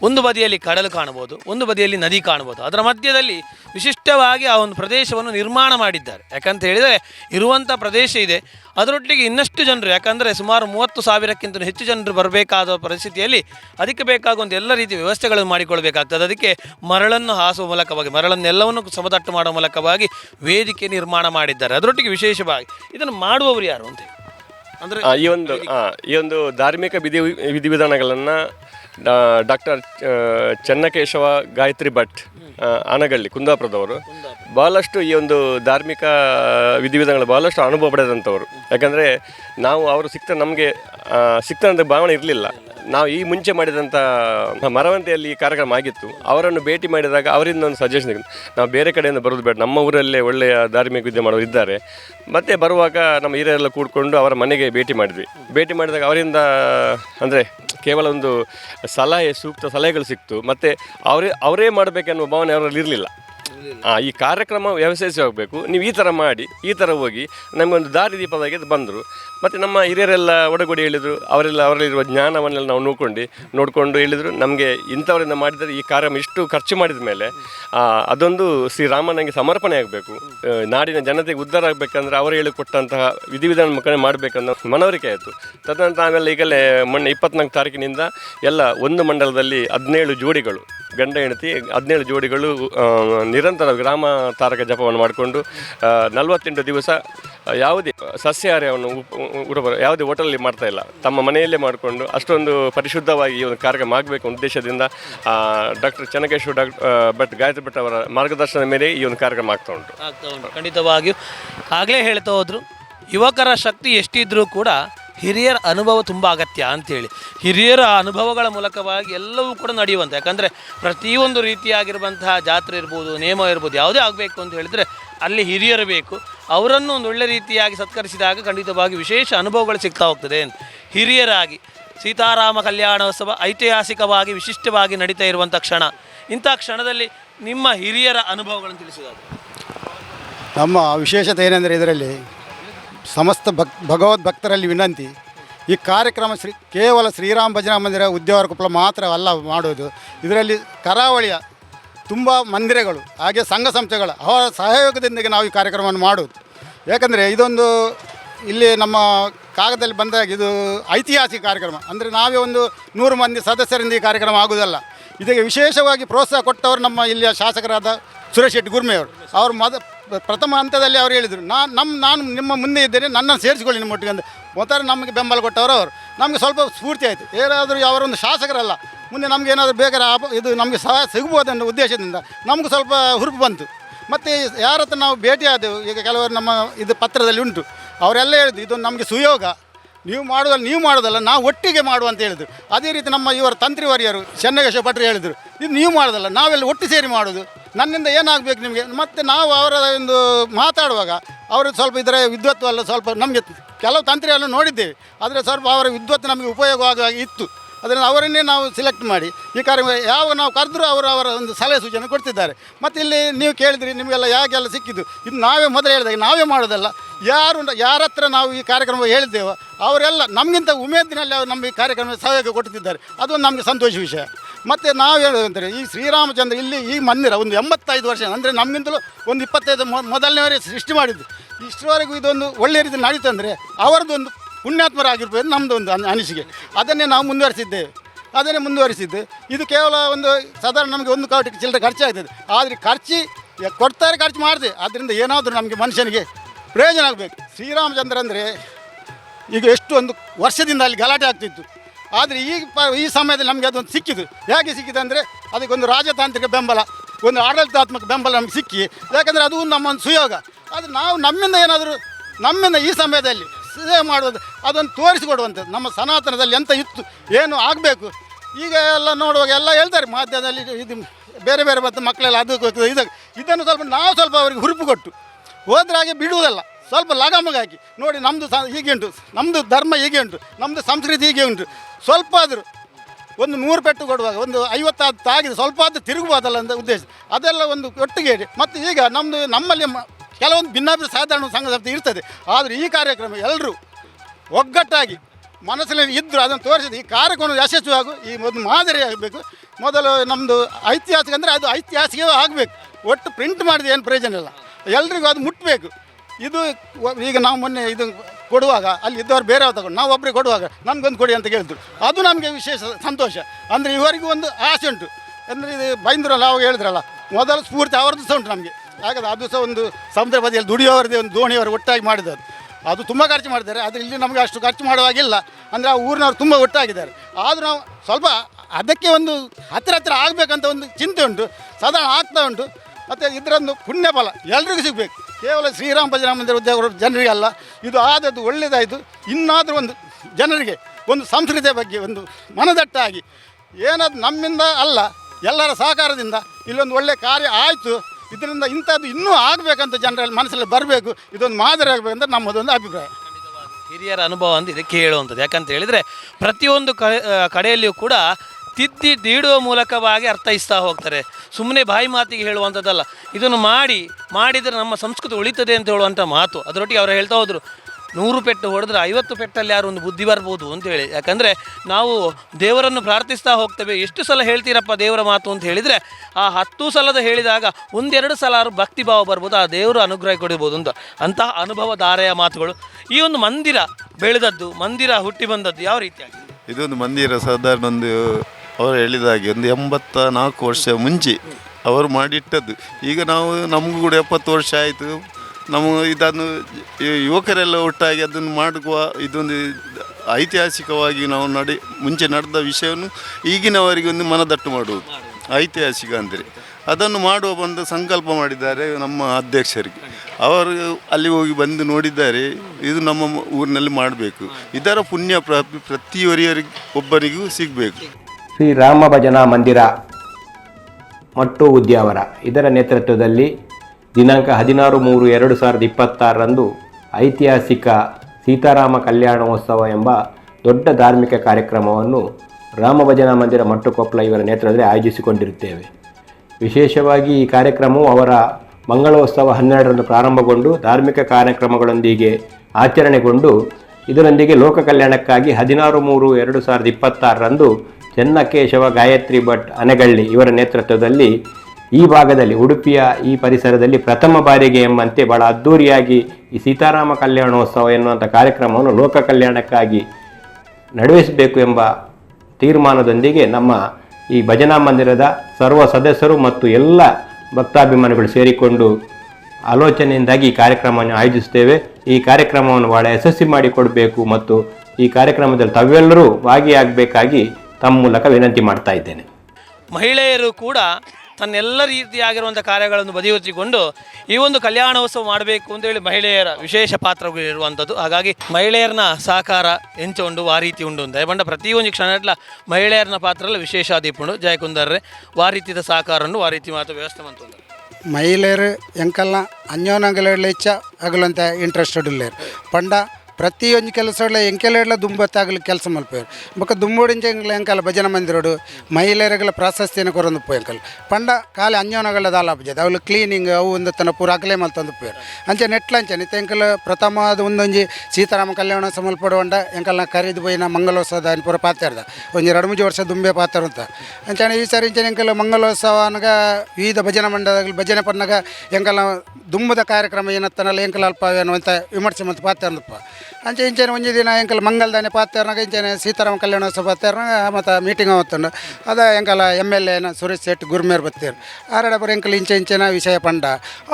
ಒಂದು ಬದಿಯಲ್ಲಿ ಕಡಲು ಕಾಣಬಹುದು, ಒಂದು ಬದಿಯಲ್ಲಿ ನದಿ ಕಾಣಬಹುದು. ಅದರ ಮಧ್ಯದಲ್ಲಿ ವಿಶಿಷ್ಟವಾಗಿ ಆ ಒಂದು ಪ್ರದೇಶವನ್ನು ನಿರ್ಮಾಣ ಮಾಡಿದ್ದಾರೆ. ಯಾಕಂತ ಹೇಳಿದರೆ ಇರುವಂಥ ಪ್ರದೇಶ ಇದೆ. ಅದರೊಟ್ಟಿಗೆ ಇನ್ನಷ್ಟು ಜನರು, ಯಾಕಂದರೆ ಸುಮಾರು ಮೂವತ್ತು ಸಾವಿರಕ್ಕಿಂತ ಹೆಚ್ಚು ಜನರು ಬರಬೇಕಾದ ಪರಿಸ್ಥಿತಿಯಲ್ಲಿ ಅದಕ್ಕೆ ಬೇಕಾಗುವಂಥ ಎಲ್ಲ ರೀತಿಯ ವ್ಯವಸ್ಥೆಗಳನ್ನು ಮಾಡಿಕೊಳ್ಬೇಕಾಗ್ತದೆ ಅದಕ್ಕೆ ಮರಳನ್ನು ಹಾಸುವ ಮೂಲಕವಾಗಿ, ಮರಳನ್ನೆಲ್ಲವನ್ನು ಸಮತಟ್ಟು ಮಾಡುವ ಮೂಲಕವಾಗಿ ವೇದಿಕೆ ನಿರ್ಮಾಣ ಮಾಡಿದ್ದಾರೆ. ಅದರೊಟ್ಟಿಗೆ ವಿಶೇಷವಾಗಿ ಇದನ್ನು ಮಾಡುವವರು ಯಾರು ಅಂತ ಅಂದರೆ ಈ ಒಂದು ಈ ಒಂದು ಧಾರ್ಮಿಕ ವಿಧಿ ವಿಧಿವಿಧಾನಗಳನ್ನು ಡಾಕ್ಟರ್ ಚನ್ನಕೇಶವ ಗಾಯತ್ರಿ ಭಟ್ ಆನಗಳ್ಳಿ ಕುಂದಾಪುರದವರು. ಭಾಳಷ್ಟು ಈ ಒಂದು ಧಾರ್ಮಿಕ ವಿಧಿವಿಧಾನಗಳು ಭಾಳಷ್ಟು ಅನುಭವ ಪಡೆದಂಥವರು. ಯಾಕಂದರೆ ನಾವು ಅವರು ಸಿಕ್ತ ನಮಗೆ ಸಿಕ್ತಂತ ಭಾವನೆ ಇರಲಿಲ್ಲ. ನಾವು ಈ ಮುಂಚೆ ಮಾಡಿದಂಥ ಮರವಂತೆಯಲ್ಲಿ ಈ ಕಾರ್ಯಕ್ರಮ ಆಗಿತ್ತು. ಅವರನ್ನು ಭೇಟಿ ಮಾಡಿದಾಗ ಅವರಿಂದ ಒಂದು ಸಜೆಷನ್ ನಾವು ಬೇರೆ ಕಡೆಯಿಂದ ಬರೋದು ಬೇಡ. ನಮ್ಮ ಊರಲ್ಲೇ ಒಳ್ಳೆಯ ಧಾರ್ಮಿಕ ವಿದ್ಯೆ ಮಾಡೋರು ಇದ್ದಾರೆ. ಮತ್ತೆ ಬರುವಾಗ ನಮ್ಮ ಹಿರಿಯರೆಲ್ಲ ಕೂಡ್ಕೊಂಡು ಅವರ ಮನೆಗೆ ಭೇಟಿ ಮಾಡಿದ್ವಿ. ಭೇಟಿ ಮಾಡಿದಾಗ ಅವರಿಂದ, ಅಂದರೆ ಕೇವಲ ಒಂದು ಸಲಹೆ, ಸೂಕ್ತ ಸಲಹೆಗಳು ಸಿಕ್ತು. ಮತ್ತು ಅವರೇ ಅವರೇ ಮಾಡಬೇಕೆನ್ನುವ ಭಾವನೆ ಅವರಲ್ಲಿ ಇರಲಿಲ್ಲ. ಆ, ಈ ಕಾರ್ಯಕ್ರಮ ವ್ಯವಸಾಯಿಸಬೇಕು ನೀವು ಈ ಥರ ಮಾಡಿ ಈ ಥರ ಹೋಗಿ ನಮಗೊಂದು ದಾರಿದೀಪದಾಗಿ ಅದು ಬಂದರು. ಮತ್ತು ನಮ್ಮ ಹಿರಿಯರೆಲ್ಲ ಒಡಗೂಡಿ ಹೇಳಿದರು ಅವರೆಲ್ಲ ಅವರಲ್ಲಿರುವ ಜ್ಞಾನವನ್ನೆಲ್ಲ ನಾವು ನೋಡ್ಕೊಂಡು ನೋಡಿಕೊಂಡು ಹೇಳಿದರು. ನಮಗೆ ಇಂಥವರಿಂದ ಮಾಡಿದರೆ ಈ ಕಾರ್ಯಕ್ರಮ ಇಷ್ಟು ಖರ್ಚು ಮಾಡಿದ ಮೇಲೆ ಅದೊಂದು ಶ್ರೀರಾಮನಿಗೆ ಸಮರ್ಪಣೆ ಆಗಬೇಕು. ನಾಡಿನ ಜನತೆಗೆ ಉದ್ಧಾರ ಆಗಬೇಕಂದ್ರೆ ಅವರು ಹೇಳಿಕೊಟ್ಟಂತಹ ವಿಧಿವಿಧಾನ ಮುಖಾಂತರ ಮಾಡಬೇಕನ್ನೋ ಮನವರಿಕೆ ಆಯಿತು. ತದನಂತರ ಆಮೇಲೆ ಈಗಲೇ ಮೊನ್ನೆ ಇಪ್ಪತ್ನಾಲ್ಕು ತಾರೀಕಿನಿಂದ ಎಲ್ಲ ಒಂದು ಮಂಡಲದಲ್ಲಿ ಹದಿನೇಳು ಜೋಡಿಗಳು. ಗಂಡ ಹೆಂಡತಿ, ಹದಿನೇಳು ಜೋಡಿಗಳು ನಿರಂತರ ಗ್ರಾಮ ತಾರಕ ಜಪವನ್ನು ಮಾಡಿಕೊಂಡು ನಲವತ್ತೆಂಟು ದಿವಸ ಯಾವುದೇ ಸಸ್ಯಾಹಾರವನ್ನು ಉಡಬ ಯಾವುದೇ ಹೋಟೆಲಲ್ಲಿ ಮಾಡ್ತಾ ಇಲ್ಲ. ತಮ್ಮ ಮನೆಯಲ್ಲೇ ಮಾಡಿಕೊಂಡು ಅಷ್ಟೊಂದು ಪರಿಶುದ್ಧವಾಗಿ ಈ ಒಂದು ಕಾರ್ಯಕ್ರಮ ಆಗಬೇಕು ಉದ್ದೇಶದಿಂದ ಡಾಕ್ಟರ್ ಚೆನ್ನಕೇಶ್ವರ ಡಾಕ್ಟರ್ ಭಟ್ ಗಾಯತ್ರಿ ಭಟ್ ಅವರ ಮಾರ್ಗದರ್ಶನದ ಮೇಲೆ ಈ ಒಂದು ಕಾರ್ಯಕ್ರಮ ಆಗ್ತಾ ಉಂಟು. ಆಗ್ತಾ ಉಂಟು. ಖಂಡಿತವಾಗಿಯೂ, ಆಗಲೇ ಹೇಳ್ತಾ ಹೋದರು, ಯುವಕರ ಶಕ್ತಿ ಎಷ್ಟಿದ್ರೂ ಕೂಡ ಹಿರಿಯರ ಅನುಭವ ತುಂಬ ಅಗತ್ಯ ಅಂಥೇಳಿ ಹಿರಿಯರ ಅನುಭವಗಳ ಮೂಲಕವಾಗಿ ಎಲ್ಲವೂ ಕೂಡ ನಡೆಯುವಂಥ ಯಾಕಂದರೆ ಪ್ರತಿಯೊಂದು ರೀತಿಯಾಗಿರುವಂತಹ ಜಾತ್ರೆ ಇರ್ಬೋದು, ನೇಮ ಇರ್ಬೋದು, ಯಾವುದೇ ಆಗಬೇಕು ಅಂತ ಹೇಳಿದರೆ ಅಲ್ಲಿ ಹಿರಿಯರು ಬೇಕು. ಅವರನ್ನು ಒಂದು ಒಳ್ಳೆ ರೀತಿಯಾಗಿ ಸತ್ಕರಿಸಿದಾಗ ಖಂಡಿತವಾಗಿ ವಿಶೇಷ ಅನುಭವಗಳು ಸಿಗ್ತಾ ಹೋಗ್ತದೆ ಹಿರಿಯರಾಗಿ ಸೀತಾರಾಮ ಕಲ್ಯಾಣೋತ್ಸವ ಐತಿಹಾಸಿಕವಾಗಿ ವಿಶಿಷ್ಟವಾಗಿ ನಡೀತಾ ಇರುವಂಥ ಕ್ಷಣ. ಇಂಥ ಕ್ಷಣದಲ್ಲಿ ನಿಮ್ಮ ಹಿರಿಯರ ಅನುಭವಗಳನ್ನು ತಿಳಿಸಿದ ನಮ್ಮ ವಿಶೇಷತೆ ಏನೆಂದರೆ ಇದರಲ್ಲಿ ಸಮಸ್ತ ಭಕ್ ಭಗವದ್ ಭಕ್ತರಲ್ಲಿ ವಿನಂತಿ. ಈ ಕಾರ್ಯಕ್ರಮ ಶ್ರೀ, ಕೇವಲ ಶ್ರೀರಾಮ ಭಜನಾ ಮಂದಿರ ಉದ್ಯೋಗ ಕೊಪ್ಪಳ ಮಾತ್ರ ಅಲ್ಲ ಮಾಡೋದು ಇದರಲ್ಲಿ ಕರಾವಳಿಯ ತುಂಬ ಮಂದಿರಗಳು, ಹಾಗೆ ಸಂಘ ಸಂಸ್ಥೆಗಳು ಅವರ ಸಹಯೋಗದೊಂದಿಗೆ ನಾವು ಈ ಕಾರ್ಯಕ್ರಮವನ್ನು ಮಾಡೋದು ಯಾಕಂದರೆ ಇದೊಂದು ಇಲ್ಲಿ ನಮ್ಮ ಕಾಗದಲ್ಲಿ ಬಂದಾಗ ಇದು ಐತಿಹಾಸಿಕ ಕಾರ್ಯಕ್ರಮ. ಅಂದರೆ ನಾವೇ ಒಂದು ನೂರು ಮಂದಿ ಸದಸ್ಯರಿಂದ ಈ ಕಾರ್ಯಕ್ರಮ ಆಗುವುದಲ್ಲ. ಇದಕ್ಕೆ ವಿಶೇಷವಾಗಿ ಪ್ರೋತ್ಸಾಹ ಕೊಟ್ಟವರು ನಮ್ಮ ಇಲ್ಲಿಯ ಶಾಸಕರಾದ ಸುರೇಶ್ ಶೆಟ್ಟಿ ಗುರ್ಮೆಯವರು ಅವರು ಮೊದ ಪ್ರಥಮ ಹಂತದಲ್ಲಿ ಅವ್ರು ಹೇಳಿದರು ನಾನು ನಮ್ಮ ನಾನು ನಿಮ್ಮ ಮುಂದೆ ಇದ್ದೇನೆ, ನನ್ನನ್ನು ಸೇರಿಸಿಕೊಳ್ಳಿ ನಿಮ್ಮ ಒಟ್ಟಿಗೆ ಅಂತ. ಒಂಥರ ನಮಗೆ ಬೆಂಬಲ ಕೊಟ್ಟವರು ಅವರು. ನಮಗೆ ಸ್ವಲ್ಪ ಸ್ಫೂರ್ತಿ ಆಯಿತು. ಏನಾದರೂ ಅವರೊಂದು ಶಾಸಕರಲ್ಲ, ಮುಂದೆ ನಮಗೆ ಏನಾದರೂ ಬೇಕಾದ್ರೆ ಇದು ನಮಗೆ ಸಹ ಸಿಗ್ಬೋದನ್ನೋ ಉದ್ದೇಶದಿಂದ ನಮಗೂ ಸ್ವಲ್ಪ ಹುರುಪು ಬಂತು. ಮತ್ತು ಯಾರ ಹತ್ರ ನಾವು ಭೇಟಿ ಆದೆವು ಈಗ ಕೆಲವರು ನಮ್ಮ ಇದು ಪತ್ರದಲ್ಲಿ ಉಂಟು. ಅವರೆಲ್ಲ ಹೇಳಿದ್ರು, ಇದು ನಮಗೆ ಸುಯೋಗ. ನೀವು ಮಾಡೋದಲ್ಲ ನೀವು ಮಾಡೋದಲ್ಲ, ನಾವು ಒಟ್ಟಿಗೆ ಮಾಡುವ ಅಂತ ಹೇಳಿದರು. ಅದೇ ರೀತಿ ನಮ್ಮ ಇವರ ತಂತ್ರಿ ವರಿಯರು ಚೆನ್ನಗೇಶ ಭಟ್ರು ಹೇಳಿದರು, ಇದು ನೀವು ಮಾಡೋದಲ್ಲ, ನಾವೆಲ್ಲ ಒಟ್ಟು ಸೇರಿ ಮಾಡೋದು. ನನ್ನಿಂದ ಏನಾಗಬೇಕು ನಿಮಗೆ? ಮತ್ತು ನಾವು ಅವರ ಒಂದು ಮಾತಾಡುವಾಗ, ಅವರು ಸ್ವಲ್ಪ ಇದರ ವಿದ್ವತ್ವ ಎಲ್ಲ ಸ್ವಲ್ಪ ನಮಗೆ ಕೆಲವು ತಂತ್ರಿಯನ್ನು ನೋಡಿದ್ದೇವೆ. ಆದರೆ ಸ್ವಲ್ಪ ಅವರ ವಿದ್ವತ್ತು ನಮಗೆ ಉಪಯೋಗವಾಗ ಇತ್ತು. ಅದನ್ನು ಅವರನ್ನೇ ನಾವು ಸಿಲೆಕ್ಟ್ ಮಾಡಿ ಈ ಕಾರ್ಯ ಯಾವ ನಾವು ಕರೆದ್ರೂ ಅವರು ಅವರ ಒಂದು ಸಲಹೆ ಸೂಚನೆ ಕೊಡ್ತಿದ್ದಾರೆ. ಮತ್ತು ಇಲ್ಲಿ ನೀವು ಕೇಳಿದ್ರಿ, ನಿಮಗೆಲ್ಲ ಯಾಕೆಲ್ಲ ಸಿಕ್ಕಿದ್ದು? ಇದು ನಾವೇ ಮೊದಲು ಹೇಳಿದಾಗ ನಾವೇ ಮಾಡೋದಲ್ಲ. ಯಾರು ಯಾರ ಹತ್ರ ನಾವು ಈ ಕಾರ್ಯಕ್ರಮ ಹೇಳಿದ್ದೇವೋ ಅವರೆಲ್ಲ ನಮಗಿಂತ ಉಮೇದಿನಲ್ಲಿ ಅವರು ನಮ್ಮ ಈ ಕಾರ್ಯಕ್ರಮ ಸಹಯೋಗ ಕೊಡ್ತಿದ್ದಾರೆ. ಅದೊಂದು ನಮಗೆ ಸಂತೋಷ ವಿಷಯ. ಮತ್ತು ನಾವು ಹೇಳೋದಂದರೆ ಈ ಶ್ರೀರಾಮಚಂದ್ರ ಇಲ್ಲಿ ಈ ಮಂದಿರ ಒಂದು ಎಂಬತ್ತೈದು ವರ್ಷ ಅಂದರೆ ನಮಗಿಂತಲೂ ಒಂದು ಇಪ್ಪತ್ತೈದು ಮೊ ಮೊದಲನೇವರೇ ಸೃಷ್ಟಿ ಮಾಡಿದ್ದು. ಇಷ್ಟರವರೆಗೂ ಇದೊಂದು ಒಳ್ಳೆಯ ರೀತಿ ನಡೀತಂದರೆ ಅವರದೊಂದು ಪುಣ್ಯಾತ್ಮರಾಗಿರ್ಬೋದು ನಮ್ಮದು ಒಂದು ಅನ್- ಅನಿಸಿಕೆ. ಅದನ್ನೇ ನಾವು ಮುಂದುವರಿಸಿದ್ದೇವೆ ಅದನ್ನೇ ಮುಂದುವರಿಸಿದ್ದು. ಇದು ಕೇವಲ ಒಂದು ಸಾಧಾರಣ ನಮಗೆ ಒಂದು ಕೋಟಿ ಚಿಲ್ಲರೆ ಖರ್ಚಾಗ್ತದೆ. ಆದರೆ ಖರ್ಚು ಕೊಡ್ತಾರೆ ಖರ್ಚು ಮಾಡಿದೆ. ಅದರಿಂದ ಏನಾದರೂ ನಮಗೆ ಮನುಷ್ಯನಿಗೆ ಪ್ರಯೋಜನ ಆಗಬೇಕು. ಶ್ರೀರಾಮಚಂದ್ರ ಅಂದರೆ ಈಗ ಎಷ್ಟು ಒಂದು ವರ್ಷದಿಂದ ಅಲ್ಲಿ ಗಲಾಟೆ ಆಗ್ತಿತ್ತು. ಆದರೆ ಈ ಪ, ಈ ಸಮಯದಲ್ಲಿ ನಮಗೆ ಅದೊಂದು ಸಿಕ್ಕಿತು. ಹೇಗೆ ಸಿಕ್ಕಿದೆ ಅಂದರೆ ಅದಕ್ಕೊಂದು ರಾಜತಾಂತ್ರಿಕ ಬೆಂಬಲ, ಒಂದು ಆಡಳಿತಾತ್ಮಕ ಬೆಂಬಲ ನಮಗೆ ಸಿಕ್ಕಿ. ಯಾಕಂದರೆ ಅದು ನಮ್ಮ ಒಂದು ಸುಯೋಗ. ಆದರೆ ನಾವು ನಮ್ಮಿಂದ ಏನಾದರೂ, ನಮ್ಮಿಂದ ಈ ಸಮಯದಲ್ಲಿ ಸೇವೆ ಮಾಡೋದು ಅದನ್ನು ತೋರಿಸಿಕೊಡುವಂಥದ್ದು. ನಮ್ಮ ಸನಾತನದಲ್ಲಿ ಎಂಥ ಇತ್ತು, ಏನು ಆಗಬೇಕು? ಈಗ ಎಲ್ಲ ನೋಡುವಾಗ ಎಲ್ಲ ಹೇಳ್ತಾರೆ, ಮಾಧ್ಯಮದಲ್ಲಿ ಇದು ಬೇರೆ ಬೇರೆ ಮತ್ತು ಮಕ್ಕಳೆಲ್ಲ ಅದು ಇದು ಇದನ್ನು ಸ್ವಲ್ಪ ನಾವು ಸ್ವಲ್ಪ ಅವರಿಗೆ ಹುರುಪು ಕೊಟ್ಟು, ಹೋದ್ರೆ ಹಾಗೆ ಬಿಡುವುದಲ್ಲ. ಸ್ವಲ್ಪ ಲಗಮಗಾಕಿ ನೋಡಿ ನಮ್ಮದು ಸ ಹೀಗೆ ಉಂಟು. ನಮ್ಮದು ಧರ್ಮ ಹೀಗೆ ಉಂಟು. ನಮ್ಮದು ಸಂಸ್ಕೃತಿ ಹೀಗೆ ಉಂಟು. ಸ್ವಲ್ಪ ಆದರೂ ಒಂದು ನೂರು ಪೆಟ್ಟು ಕೊಡುವಾಗ, ಒಂದು ಐವತ್ತಾದ ತಾಗಿದೆ ಸ್ವಲ್ಪ ಆದರೂ ತಿರುಗಬಹುದಲ್ಲ ಅಂತ ಉದ್ದೇಶ. ಅದೆಲ್ಲ ಒಂದು ಒಟ್ಟಿಗೆ. ಮತ್ತು ಈಗ ನಮ್ಮದು ನಮ್ಮಲ್ಲಿ ಕೆಲವೊಂದು ಭಿನ್ನಾಭಿಪ್ರಾಯ ಸಾಧಾರಣ ಸಂಘ ಇರ್ತದೆ. ಆದರೆ ಈ ಕಾರ್ಯಕ್ರಮ ಎಲ್ಲರೂ ಒಗ್ಗಟ್ಟಾಗಿ ಮನಸ್ಸಿನಲ್ಲಿ ಇದ್ದರು ಅದನ್ನು ತೋರಿಸಿದ ಈ ಕಾರ್ಯಕ್ರಮ ಯಶಸ್ವಿ ಆಗು ಈ ಒಂದು ಮಾದರಿ ಆಗಬೇಕು. ಮೊದಲು ನಮ್ಮದು ಐತಿಹಾಸಿಕ ಅಂದರೆ ಅದು ಐತಿಹಾಸಿಕವೇ ಆಗಬೇಕು. ಒಟ್ಟು ಪ್ರಿಂಟ್ ಮಾಡಿದ ಏನು ಪ್ರಯೋಜನ ಇಲ್ಲ. ಎಲ್ರಿಗೂ ಅದು ಮುಟ್ಟಬೇಕು ಇದು ಈಗ ನಾವು ಮೊನ್ನೆ ಇದು ಕೊಡುವಾಗ, ಅಲ್ಲಿ ಇದ್ದವರು ಬೇರೆ ತಗೊಂಡು, ನಾವು ಒಬ್ಬರಿಗೆ ಕೊಡುವಾಗ ನಮಗೊಂದು ಕೊಡಿ ಅಂತ ಕೇಳಿದ್ರು. ಅದು ನಮಗೆ ವಿಶೇಷ ಸಂತೋಷ. ಅಂದರೆ ಇವರಿಗೂ ಒಂದು ಆಸೆ ಉಂಟು. ಅಂದರೆ ಇದು ಬೈಂದ್ರಲ್ಲ, ಅವಾಗ ಹೇಳಿದ್ರಲ್ಲ, ಮೊದಲು ಸ್ಫೂರ್ತಿ, ಅವರದ್ದು ಸಹ ಉಂಟು ನಮಗೆ. ಯಾಕಂದ್ರೆ ಅದು ಸಹ ಒಂದು ಸಮುದ್ರ ಬದಿಯಲ್ಲಿ ದುಡಿಯೋರದೇ ಒಂದು ದೋಣಿಯವರು ಒಟ್ಟಾಗಿ ಮಾಡಿದ್ದಾರೆ. ಅದು ತುಂಬ ಖರ್ಚು ಮಾಡಿದ್ದಾರೆ. ಆದರೆ ಇಲ್ಲಿ ನಮಗೆ ಅಷ್ಟು ಖರ್ಚು ಮಾಡುವಾಗಿಲ್ಲ. ಅಂದರೆ ಆ ಊರಿನವರು ತುಂಬ ಒಟ್ಟಾಗಿದ್ದಾರೆ. ಆದರೂ ನಾವು ಸ್ವಲ್ಪ ಅದಕ್ಕೆ ಒಂದು ಹತ್ತಿರ ಹತ್ತಿರ ಆಗಬೇಕಂತ ಒಂದು ಚಿಂತೆ ಉಂಟು. ಸಾಧಾರಣ ಆಗ್ತಾ ಉಂಟು. ಮತ್ತು ಇದರೊಂದು ಪುಣ್ಯ ಫಲ ಎಲ್ರಿಗೂ ಸಿಗಬೇಕು. ಕೇವಲ ಶ್ರೀರಾಮ ಭಜನಾ ಮಂದಿರ ಉದ್ಯೋಗ ಜನರಿಗೆ ಅಲ್ಲ, ಇದು ಆದದ್ದು ಒಳ್ಳೆಯದಾಯಿತು ಇನ್ನಾದರೂ ಒಂದು ಜನರಿಗೆ ಒಂದು ಸಂಸ್ಕೃತಿಯ ಬಗ್ಗೆ ಒಂದು ಮನದಟ್ಟಾಗಿ. ಏನಾದ್ರು ನಮ್ಮಿಂದ ಅಲ್ಲ, ಎಲ್ಲರ ಸಹಕಾರದಿಂದ ಇಲ್ಲೊಂದು ಒಳ್ಳೆಯ ಕಾರ್ಯ ಆಯಿತು. ಇದರಿಂದ ಇಂಥದ್ದು ಇನ್ನೂ ಆಗಬೇಕಂತ ಜನರಲ್ಲಿ ಮನಸ್ಸಲ್ಲಿ ಬರಬೇಕು, ಇದೊಂದು ಮಾದರಿ ಅಂತ ನಮ್ಮದೊಂದು ಅಭಿಪ್ರಾಯ. ಹಿರಿಯರ ಅನುಭವ ಅಂತ ಇದಕ್ಕೆ ಹೇಳುವಂಥದ್ದು ಯಾಕಂತ ಹೇಳಿದರೆ ಪ್ರತಿಯೊಂದು ಕಡೆ ಕಡೆಯಲ್ಲಿಯೂ ಕೂಡ ತಿದ್ದಿ ನೀಡುವ ಮೂಲಕವಾಗಿ ಅರ್ಥೈಸ್ತಾ ಹೋಗ್ತಾರೆ. ಸುಮ್ಮನೆ ಬಾಯಿ ಮಾತಿಗೆ ಹೇಳುವಂಥದ್ದಲ್ಲ. ಇದನ್ನು ಮಾಡಿ, ಮಾಡಿದರೆ ನಮ್ಮ ಸಂಸ್ಕೃತಿ ಉಳಿತದೆ ಅಂತ ಹೇಳುವಂಥ ಮಾತು. ಅದರೊಟ್ಟಿಗೆ ಅವರು ಹೇಳ್ತಾ ಹೋದರು ನೂರು ಪೆಟ್ಟು ಹೊಡೆದ್ರೆ ಐವತ್ತು ಪೆಟ್ಟಲ್ಲಿ ಯಾರು ಒಂದು ಬುದ್ಧಿ ಬರ್ಬೋದು ಅಂತೇಳಿ ಯಾಕಂದರೆ ನಾವು ದೇವರನ್ನು ಪ್ರಾರ್ಥಿಸ್ತಾ ಹೋಗ್ತೇವೆ. ಎಷ್ಟು ಸಲ ಹೇಳ್ತೀರಪ್ಪ ದೇವರ ಮಾತು ಅಂತ ಹೇಳಿದರೆ, ಆ ಹತ್ತು ಸಲದ ಹೇಳಿದಾಗ ಒಂದೆರಡು ಸಲ ಭಕ್ತಿ ಭಾವ ಬರ್ಬೋದು, ಆ ದೇವರು ಅನುಗ್ರಹ ಕೊಡಿಬೋದು ಅಂತ. ಅಂತಹ ಅನುಭವ ಧಾರೆಯ ಮಾತುಗಳು. ಈ ಒಂದು ಮಂದಿರ ಬೆಳೆದದ್ದು, ಮಂದಿರ ಹುಟ್ಟಿ ಬಂದದ್ದು ಯಾವ ರೀತಿಯಾಗಿ ಇದೊಂದು ಮಂದಿರ ಸಾಧಾರಣ ಒಂದು, ಅವರು ಹೇಳಿದ ಹಾಗೆ ಒಂದು ಎಂಬತ್ತ ನಾಲ್ಕು ವರ್ಷ ಮುಂಚೆ ಅವರು ಮಾಡಿಟ್ಟದ್ದು. ಈಗ ನಾವು ನಮಗೂ ಕೂಡ ಎಪ್ಪತ್ತು ವರ್ಷ ಆಯಿತು. ನಮ್ಮ ಇದನ್ನು ಯುವಕರೆಲ್ಲ ಒಟ್ಟಾಗಿ ಅದನ್ನು ಮಾಡುವ ಇದೊಂದು ಐತಿಹಾಸಿಕವಾಗಿ ನಾವು ನಡೆ ಮುಂಚೆ ನಡೆದ ವಿಷಯವನ್ನು ಈಗಿನವರಿಗೆ ಒಂದು ಮನದಟ್ಟು ಮಾಡುವುದು. ಐತಿಹಾಸಿಕ ಅಂದರೆ. ಅದನ್ನು ಮಾಡುವ ಬಂದು ಸಂಕಲ್ಪ ಮಾಡಿದ್ದಾರೆ ನಮ್ಮ ಅಧ್ಯಕ್ಷರಿಗೆ. ಅವರು ಅಲ್ಲಿ ಹೋಗಿ ಬಂದು ನೋಡಿದ್ದಾರೆ, ಇದು ನಮ್ಮ ಊರಿನಲ್ಲಿ ಮಾಡಬೇಕು. ಇದರ ಪುಣ್ಯ ಪ್ರ ಪ್ರತಿಯೊರಿಯರಿಗೆ ಒಬ್ಬರಿಗೂ ಸಿಗಬೇಕು. ಶ್ರೀ ರಾಮ ಭಜನಾ ಮಂದಿರ ಮಟ್ಟು ಉದ್ಯಾವರ. ಇದರ ನೇತೃತ್ವದಲ್ಲಿ ದಿನಾಂಕ ಹದಿನಾರು ಮೂರು ಎರಡು ಸಾವಿರದ ಇಪ್ಪತ್ತಾರರಂದು ಐತಿಹಾಸಿಕ ಸೀತಾರಾಮ ಕಲ್ಯಾಣೋತ್ಸವ ಎಂಬ ದೊಡ್ಡ ಧಾರ್ಮಿಕ ಕಾರ್ಯಕ್ರಮವನ್ನು ರಾಮಭಜನಾ ಮಂದಿರ ಮಟ್ಟುಕೊಪ್ಪಲ ಇವರ ನೇತೃತ್ವದಲ್ಲಿ ಆಯೋಜಿಸಿಕೊಂಡಿರುತ್ತೇವೆ. ವಿಶೇಷವಾಗಿ ಈ ಕಾರ್ಯಕ್ರಮವು ಅವರ ಮಂಗಳೋತ್ಸವ ಹನ್ನೆರಡರಂದು ಪ್ರಾರಂಭಗೊಂಡು ಧಾರ್ಮಿಕ ಕಾರ್ಯಕ್ರಮಗಳೊಂದಿಗೆ ಆಚರಣೆಗೊಂಡು ಇದರೊಂದಿಗೆ ಲೋಕ ಕಲ್ಯಾಣಕ್ಕಾಗಿ ಹದಿನಾರು ಮೂರು ಎರಡು ಸಾವಿರದ ಇಪ್ಪತ್ತಾರರಂದು ಚೆನ್ನಕೇಶವ ಗಾಯತ್ರಿ ಭಟ್ ಅನೆಗಳ್ಳಿ ಇವರ ನೇತೃತ್ವದಲ್ಲಿ ಈ ಭಾಗದಲ್ಲಿ ಉಡುಪಿಯ ಈ ಪರಿಸರದಲ್ಲಿ ಪ್ರಥಮ ಬಾರಿಗೆ ಎಂಬಂತೆ ಬಹಳ ಅದ್ದೂರಿಯಾಗಿ ಈ ಸೀತಾರಾಮ ಕಲ್ಯಾಣೋತ್ಸವ ಎನ್ನುವಂಥ ಕಾರ್ಯಕ್ರಮವನ್ನು ಲೋಕ ಕಲ್ಯಾಣಕ್ಕಾಗಿ ನಡೆಸಬೇಕು ಎಂಬ ತೀರ್ಮಾನದೊಂದಿಗೆ ನಮ್ಮ ಈ ಭಜನಾ ಮಂದಿರದ ಸರ್ವ ಸದಸ್ಯರು ಮತ್ತು ಎಲ್ಲ ಭಕ್ತಾಭಿಮಾನಿಗಳು ಸೇರಿಕೊಂಡು ಆಲೋಚನೆಯಿಂದಾಗಿ ಈ ಕಾರ್ಯಕ್ರಮವನ್ನು ಆಯೋಜಿಸುತ್ತೇವೆ. ಈ ಕಾರ್ಯಕ್ರಮವನ್ನು ಬಹಳ ಯಶಸ್ವಿ ಮಾಡಿಕೊಡಬೇಕು ಮತ್ತು ಈ ಕಾರ್ಯಕ್ರಮದಲ್ಲಿ ತಾವೆಲ್ಲರೂ ಭಾಗಿಯಾಗಬೇಕಾಗಿ ತಮ್ಮ ಮೂಲಕ ವಿನಂತಿ ಮಾಡ್ತಾ ಇದ್ದೇನೆ. ಮಹಿಳೆಯರು ಕೂಡ ತನ್ನೆಲ್ಲ ರೀತಿಯಾಗಿರುವಂಥ ಕಾರ್ಯಗಳನ್ನು ಬದಿಯುತ್ತಿಕೊಂಡು ಈ ಒಂದು ಕಲ್ಯಾಣೋತ್ಸವ ಮಾಡಬೇಕು ಅಂತೇಳಿ ಮಹಿಳೆಯರ ವಿಶೇಷ ಪಾತ್ರಗಳು ಇರುವಂಥದ್ದು. ಹಾಗಾಗಿ ಮಹಿಳೆಯರನ್ನ ಸಹಕಾರ ಎಂಚುಂಡು ಆ ರೀತಿ ಉಂಡು ಅಂತ. ಬಂಡ ಪ್ರತಿಯೊಂದು ಕ್ಷಣ ಮಹಿಳೆಯರನ್ನ ಪಾತ್ರ ವಿಶೇಷ ದೀಪುಂಡು ಜಯಕುಂದರ್ರೆ ಆ ರೀತಿಯ ಉಂಡು ಆ ರೀತಿ ಮಾತು ವ್ಯವಸ್ಥೆ ಮಂತುಂಡು ಮಹಿಳೆಯರು ಎಂಕಲ್ನ ಅನ್ಯೋನಗಳ ಇಚ್ಛ ಆಗಲಂತ ಇಂಟ್ರೆಸ್ಟೆಡ್ ಇಲ್ಲ ಪಂಡ ಪ್ರತಿಯೊಂದು ಕೆಲಸಗಳ ಎಂಕೆಲೆಲ್ಲ ದುಂಬತ್ತಾಗಲಿ ಕೆಲಸ ಮಲ್ಪೇರು ಬೊಕ್ಕ ದುಂಬೋಡಿಂಚ ಎಂಕಲ ಭಜನ ಮಂದಿರೋಡು ಮಹಿಳೆಯರಿಗೆಲ್ಲ ಪ್ರಾಶಸ್ತ್ಯನ ಕೊರೊಂದು ಎಂಕಲ್ ಪಂಡ ಕಾಲ ಅಂಜೋನಗಳ ದಾಲ ಬಜದ ಅವಳು ಕ್ಲೀನಿಂಗ್ ಅವು ಒಂದು ತನ್ನ ಪೂರ ಅಗಲೇ ಮಲ್ತೊಂದು ಪೇರು ಅಂಚೆ ನೆಟ್ಲ ಅಂಚೆ, ನಿತ್ಯ ಎಂಕಲ್ ಅದು ಒಂದೊಂಜಿ ಸೀತಾರಾಮ ಕಲ್ಯಾಣ ಮಲ್ಪಡುವಂಡ ಎಂಕಲ್ನ ಕರಿದು ಪೋಯಿನ ಮಂಗಲೋತ್ಸವದ ಅನ್ ಪೂರ ಪಾತ್ಯಾರ್ದ. ಒಂಜಿ ಎರಡು ಮೂಜಿ ವರ್ಷ ದುಂಬೆ ಪಾತ್ರ ಅಂತ ಅಂಚನೆ ಈ ಸಾರಿ ಇಂಚನೆ ಎಂಕಲ್ ಮಂಗಲೋತ್ಸವ ಅನಗ ವಿವಿಧ ಭಜನ ಮಂಡಲದಲ್ಲಿ ಭಜನೆ ಪನ್ನಗ ಎಂಕಲ್ನ ದುಂಬದ ಕಾರ್ಯಕ್ರಮ ಏನತ್ತನಲ್ಲ ಎಂಕಲ್ ಅಲ್ಪ ಅನ್ನುವಂಥ ವಿಮರ್ಶೆ ಮತ್ತು ಪಾತ್ಯಾರ್ದಪ್ಪ ಅಂಚೆ ಇಂಚನೆ ಒಂಜಿ ದಿನ ಎಂಕಲ್ ಮಂಗಲ್ದಾನೆ ಪಾತ್ಯಾರ್ನಾಗ ಇಂಚನೆ ಸೀತಾರಾಮ ಕಲ್ಯಾಣೋತ್ಸವ ಪಾತ್ಯಾರ್ನಾಗ ಮತ್ತು ಮೀಟಿಂಗ್ ಅವತ್ತುಂಡು ಅದ ಎಂಕಲ ಎಂ ಎಲ್ ಎನ ಸುರೇಶ್ ಶೆಟ್ಟಿ ಗುರ್ಮೇರ್ ಬತ್ತೀರು. ಆರಡ ಬರ ಎಂಕಲ್ ಇಂಚೆ ಇಂಚೆನ ವಿಷಯ ಪಂಡ.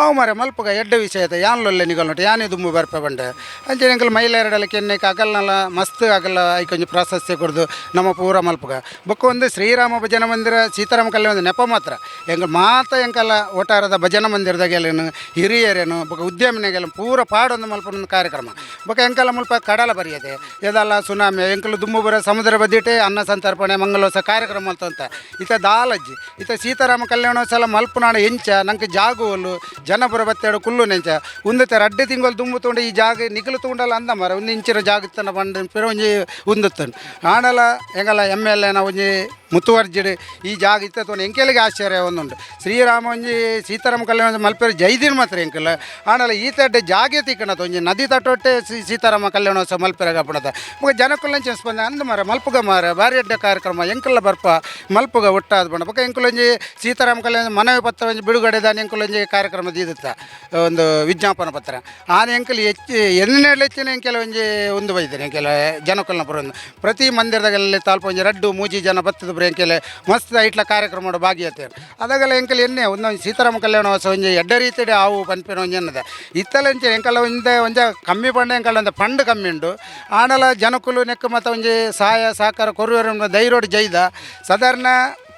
ಅವು ಮರೆ ಮಲ್ಪಗ ಎಡ್ಡ ವಿಷಯ ಐತೆ. ಯಾನ್ಲೊಲ್ಲೆ ನಿಗಲ್ನೊಟ್ಟು ಯಾನೇ ದುಂಬು ಬರ್ಪ ಬಂಡೆ ಅಂಚೆ ಎಂಕಲ್ ಮಹಿಳೆಯರಡಲ್ಲ ಕೆನ್ನೆಕ್ ಅಗಲ್ನಲ್ಲ ಮಸ್ತ್ ಆಗಲ್ಲ ಐಕೊಂಜಿ ಪ್ರಾಶಸ್ತ್ಯ ಕೊಡ್ದು ನಮ್ಮ ಪೂರ ಮಲ್ಪಗ. ಬೊಕ್ಕ ಒಂದು ಶ್ರೀರಾಮ ಭಜನ ಮಂದಿರ, ಸೀತಾರಾಮ ಕಲ್ಯಾಣ ನೆಪ ಮಾತ್ರ. ಎಂಗ ಮಾತ ಎಂಕಲ್ಲ ಒಟ್ಟಾರದ ಭಜನ ಮಂದಿರದಾಗೆಲ್ಲ ಹಿರಿಯರೇನು, ಬೊಕ್ಕ ಉದ್ಯಮಿನಾಗೆಲ್ಲ ಪೂರ ಪಾಡೊಂದು ಮಲ್ಪನ ಕಾರ್ಯಕ್ರಮ. ಬೊಕ್ಕ ಎಂಕಲ್ಲ ಮುಲ್ಪ ಕಡಲ ಬರೆಯದೆ. ಇದೆಲ್ಲ ಸುನಾಮಿ, ಎಂಕಲು ದುಮ್ಮು ಬರ ಸಮುದ್ರ ಬದಿಟೆ ಅನ್ನ ಸಂತರ್ಪಣೆ ಮಂಗಲೋತ್ಸವ ಕಾರ್ಯಕ್ರಮ ಅಂತ ಇತ ದಾಲಜ್ಜಿ, ಇತ ಸೀತಾರಾಮ ಕಲ್ಯಾಣೋತ್ಸವ ಮಲ್ಪನಾಡ ಎಂಚ ನಂಗೆ ಜಾಗುವಲು ಜನಪುರ ಬತ್ತೆಡು ಕುಲ್ಲು ನೆಂಚ. ಉಂದತೆ ರಡ್ಡೆ ತಿಂಗಳು ದುಮ್ಮು ತೊಂಡು ಈ ಜಾಗ ನಿಗಲು ತೊಂಡಲ್ಲ ಅಂದ ಮರ ಒಂದು ಇಂಚಿನ ಜಾಗತ್ತನ ಬಂಡ ಒಂಜಿ ಉಂದತ್ತನ್ ಆಡಲ ಎಂಗಲ್ಲ ಎಂ ಎಲ್ ಎನ ಒಂಜಿ ಮುತುವರ್ಜಿಡು ಈ ಜಾಗ ಇತ್ತ ತೊಂಡು ಎಂಕೆಲಿಗೆ ಆಶ್ಚರ್ಯ ಒಂದುಂಡು. ಶ್ರೀರಾಮ ಒಂಜಿ ಸೀತಾರಾಮ ಕಲ್ಯಾಣ ಮಲ್ಪೇರು ಜೈದಿನ ಮಾತ್ರ ಎಂಕಲ್ಲ ಆಡಲ ಈ ತಡ್ಡೆ ಜಾಗೆ ತಿಕ್ಕಣದ ಒಂಜಿ ನದಿ ತಟ್ಟೊಟ್ಟೆ ಸೀತಾರಾಮ ಕಲ್ಯಾಣೋತ್ಸವ ಮಲ್ಪೆರಾಗ ಪಡದ ಮುಗ ಜನಕ್ಕುಲ್ಲಂಚ ಸ್ಪಂದ ಅಂದ ಮರ ಮಲ್ಪುಗ ಮಾರ ಬಾರಿ ಅಡ್ಡ ಕಾರ್ಯಕ್ರಮ ಎಂಕಲ್ಲ ಬರ್ಪ, ಮಲ್ಪುಗ ಒಟ್ಟಾದ ಬಣ ಬೊಕ ಎಂಕುಲೊಂಜಿ ಸೀತಾರಾಮ ಕಲ್ಯಾಣ ಮನವಿ ಪತ್ರ ಒಂಜಿ ಬಿಡುಗಡೆ ದಾನಿ ಎಂಕುಲೊಂಜಿ ಕಾರ್ಯಕ್ರಮ ದೀದತ್ತ, ಒಂದು ವಿಜ್ಞಾಪನ ಪತ್ರ. ಆನೆ ಎಂಕಲ್ ಹೆಚ್ಚು ಎನ್ನೆರಡು ಹೆಚ್ಚಿನ ಎಂಕೆಲ ಒಂಜಿ ಒಂದು ಬೈದಿನ ಎಂಕೆಲ ಜನಕ್ಕಲ್ನ ಪುರ ಪ್ರತಿ ಮಂದಿರದಾಗೆಲ್ಲ ತಾಲ್ಪ ಒಂಜಿ ರಡ್ಡು, ಮೂಜಿ ಜನ ಬತ್ತದ ಪುರ ಎಂಕೆಲೆ ಮಸ್ತ್ ಐಟ್ಲ ಕಾರ್ಯಕ್ರಮ ಭಾಗಿಯತೆ. ಅದಾಗಲ್ಲ ಎಂಕಲ್ ಎನ್ನೆ, ಒಂದೊಂದು ಸೀತಾರಾಮ ಕಲ್ಯಾಣೋತ್ಸವ ಒಂಜಿ ಎಡ್ಡ ರೀತಿಯ ಆವು ಪನ್ಪಿನ ಒಂಜಿ ಅನ್ನದ ಇತ್ತಲಂಚೆ ಎಂಕಲ್ಲ ಒಂದೇ, ಒಂಜ ಕಮ್ಮಿ ಪಂಡ ಎಂಕಲ್ಲ ಒಂದು ಪಂಡ್ ಕಮ್ಮಿ ಉಂಡು ಆನಲ ಜನಕುಲು ನೆಕ್ಕ ಮತ್ತು ಒಂಜಿ ಸಹಾಯ ಸಹಕಾರ ಕೊರುವರು ಧೈರ್ಯೋಡು ಜೈದ. ಸಾಧಾರಣ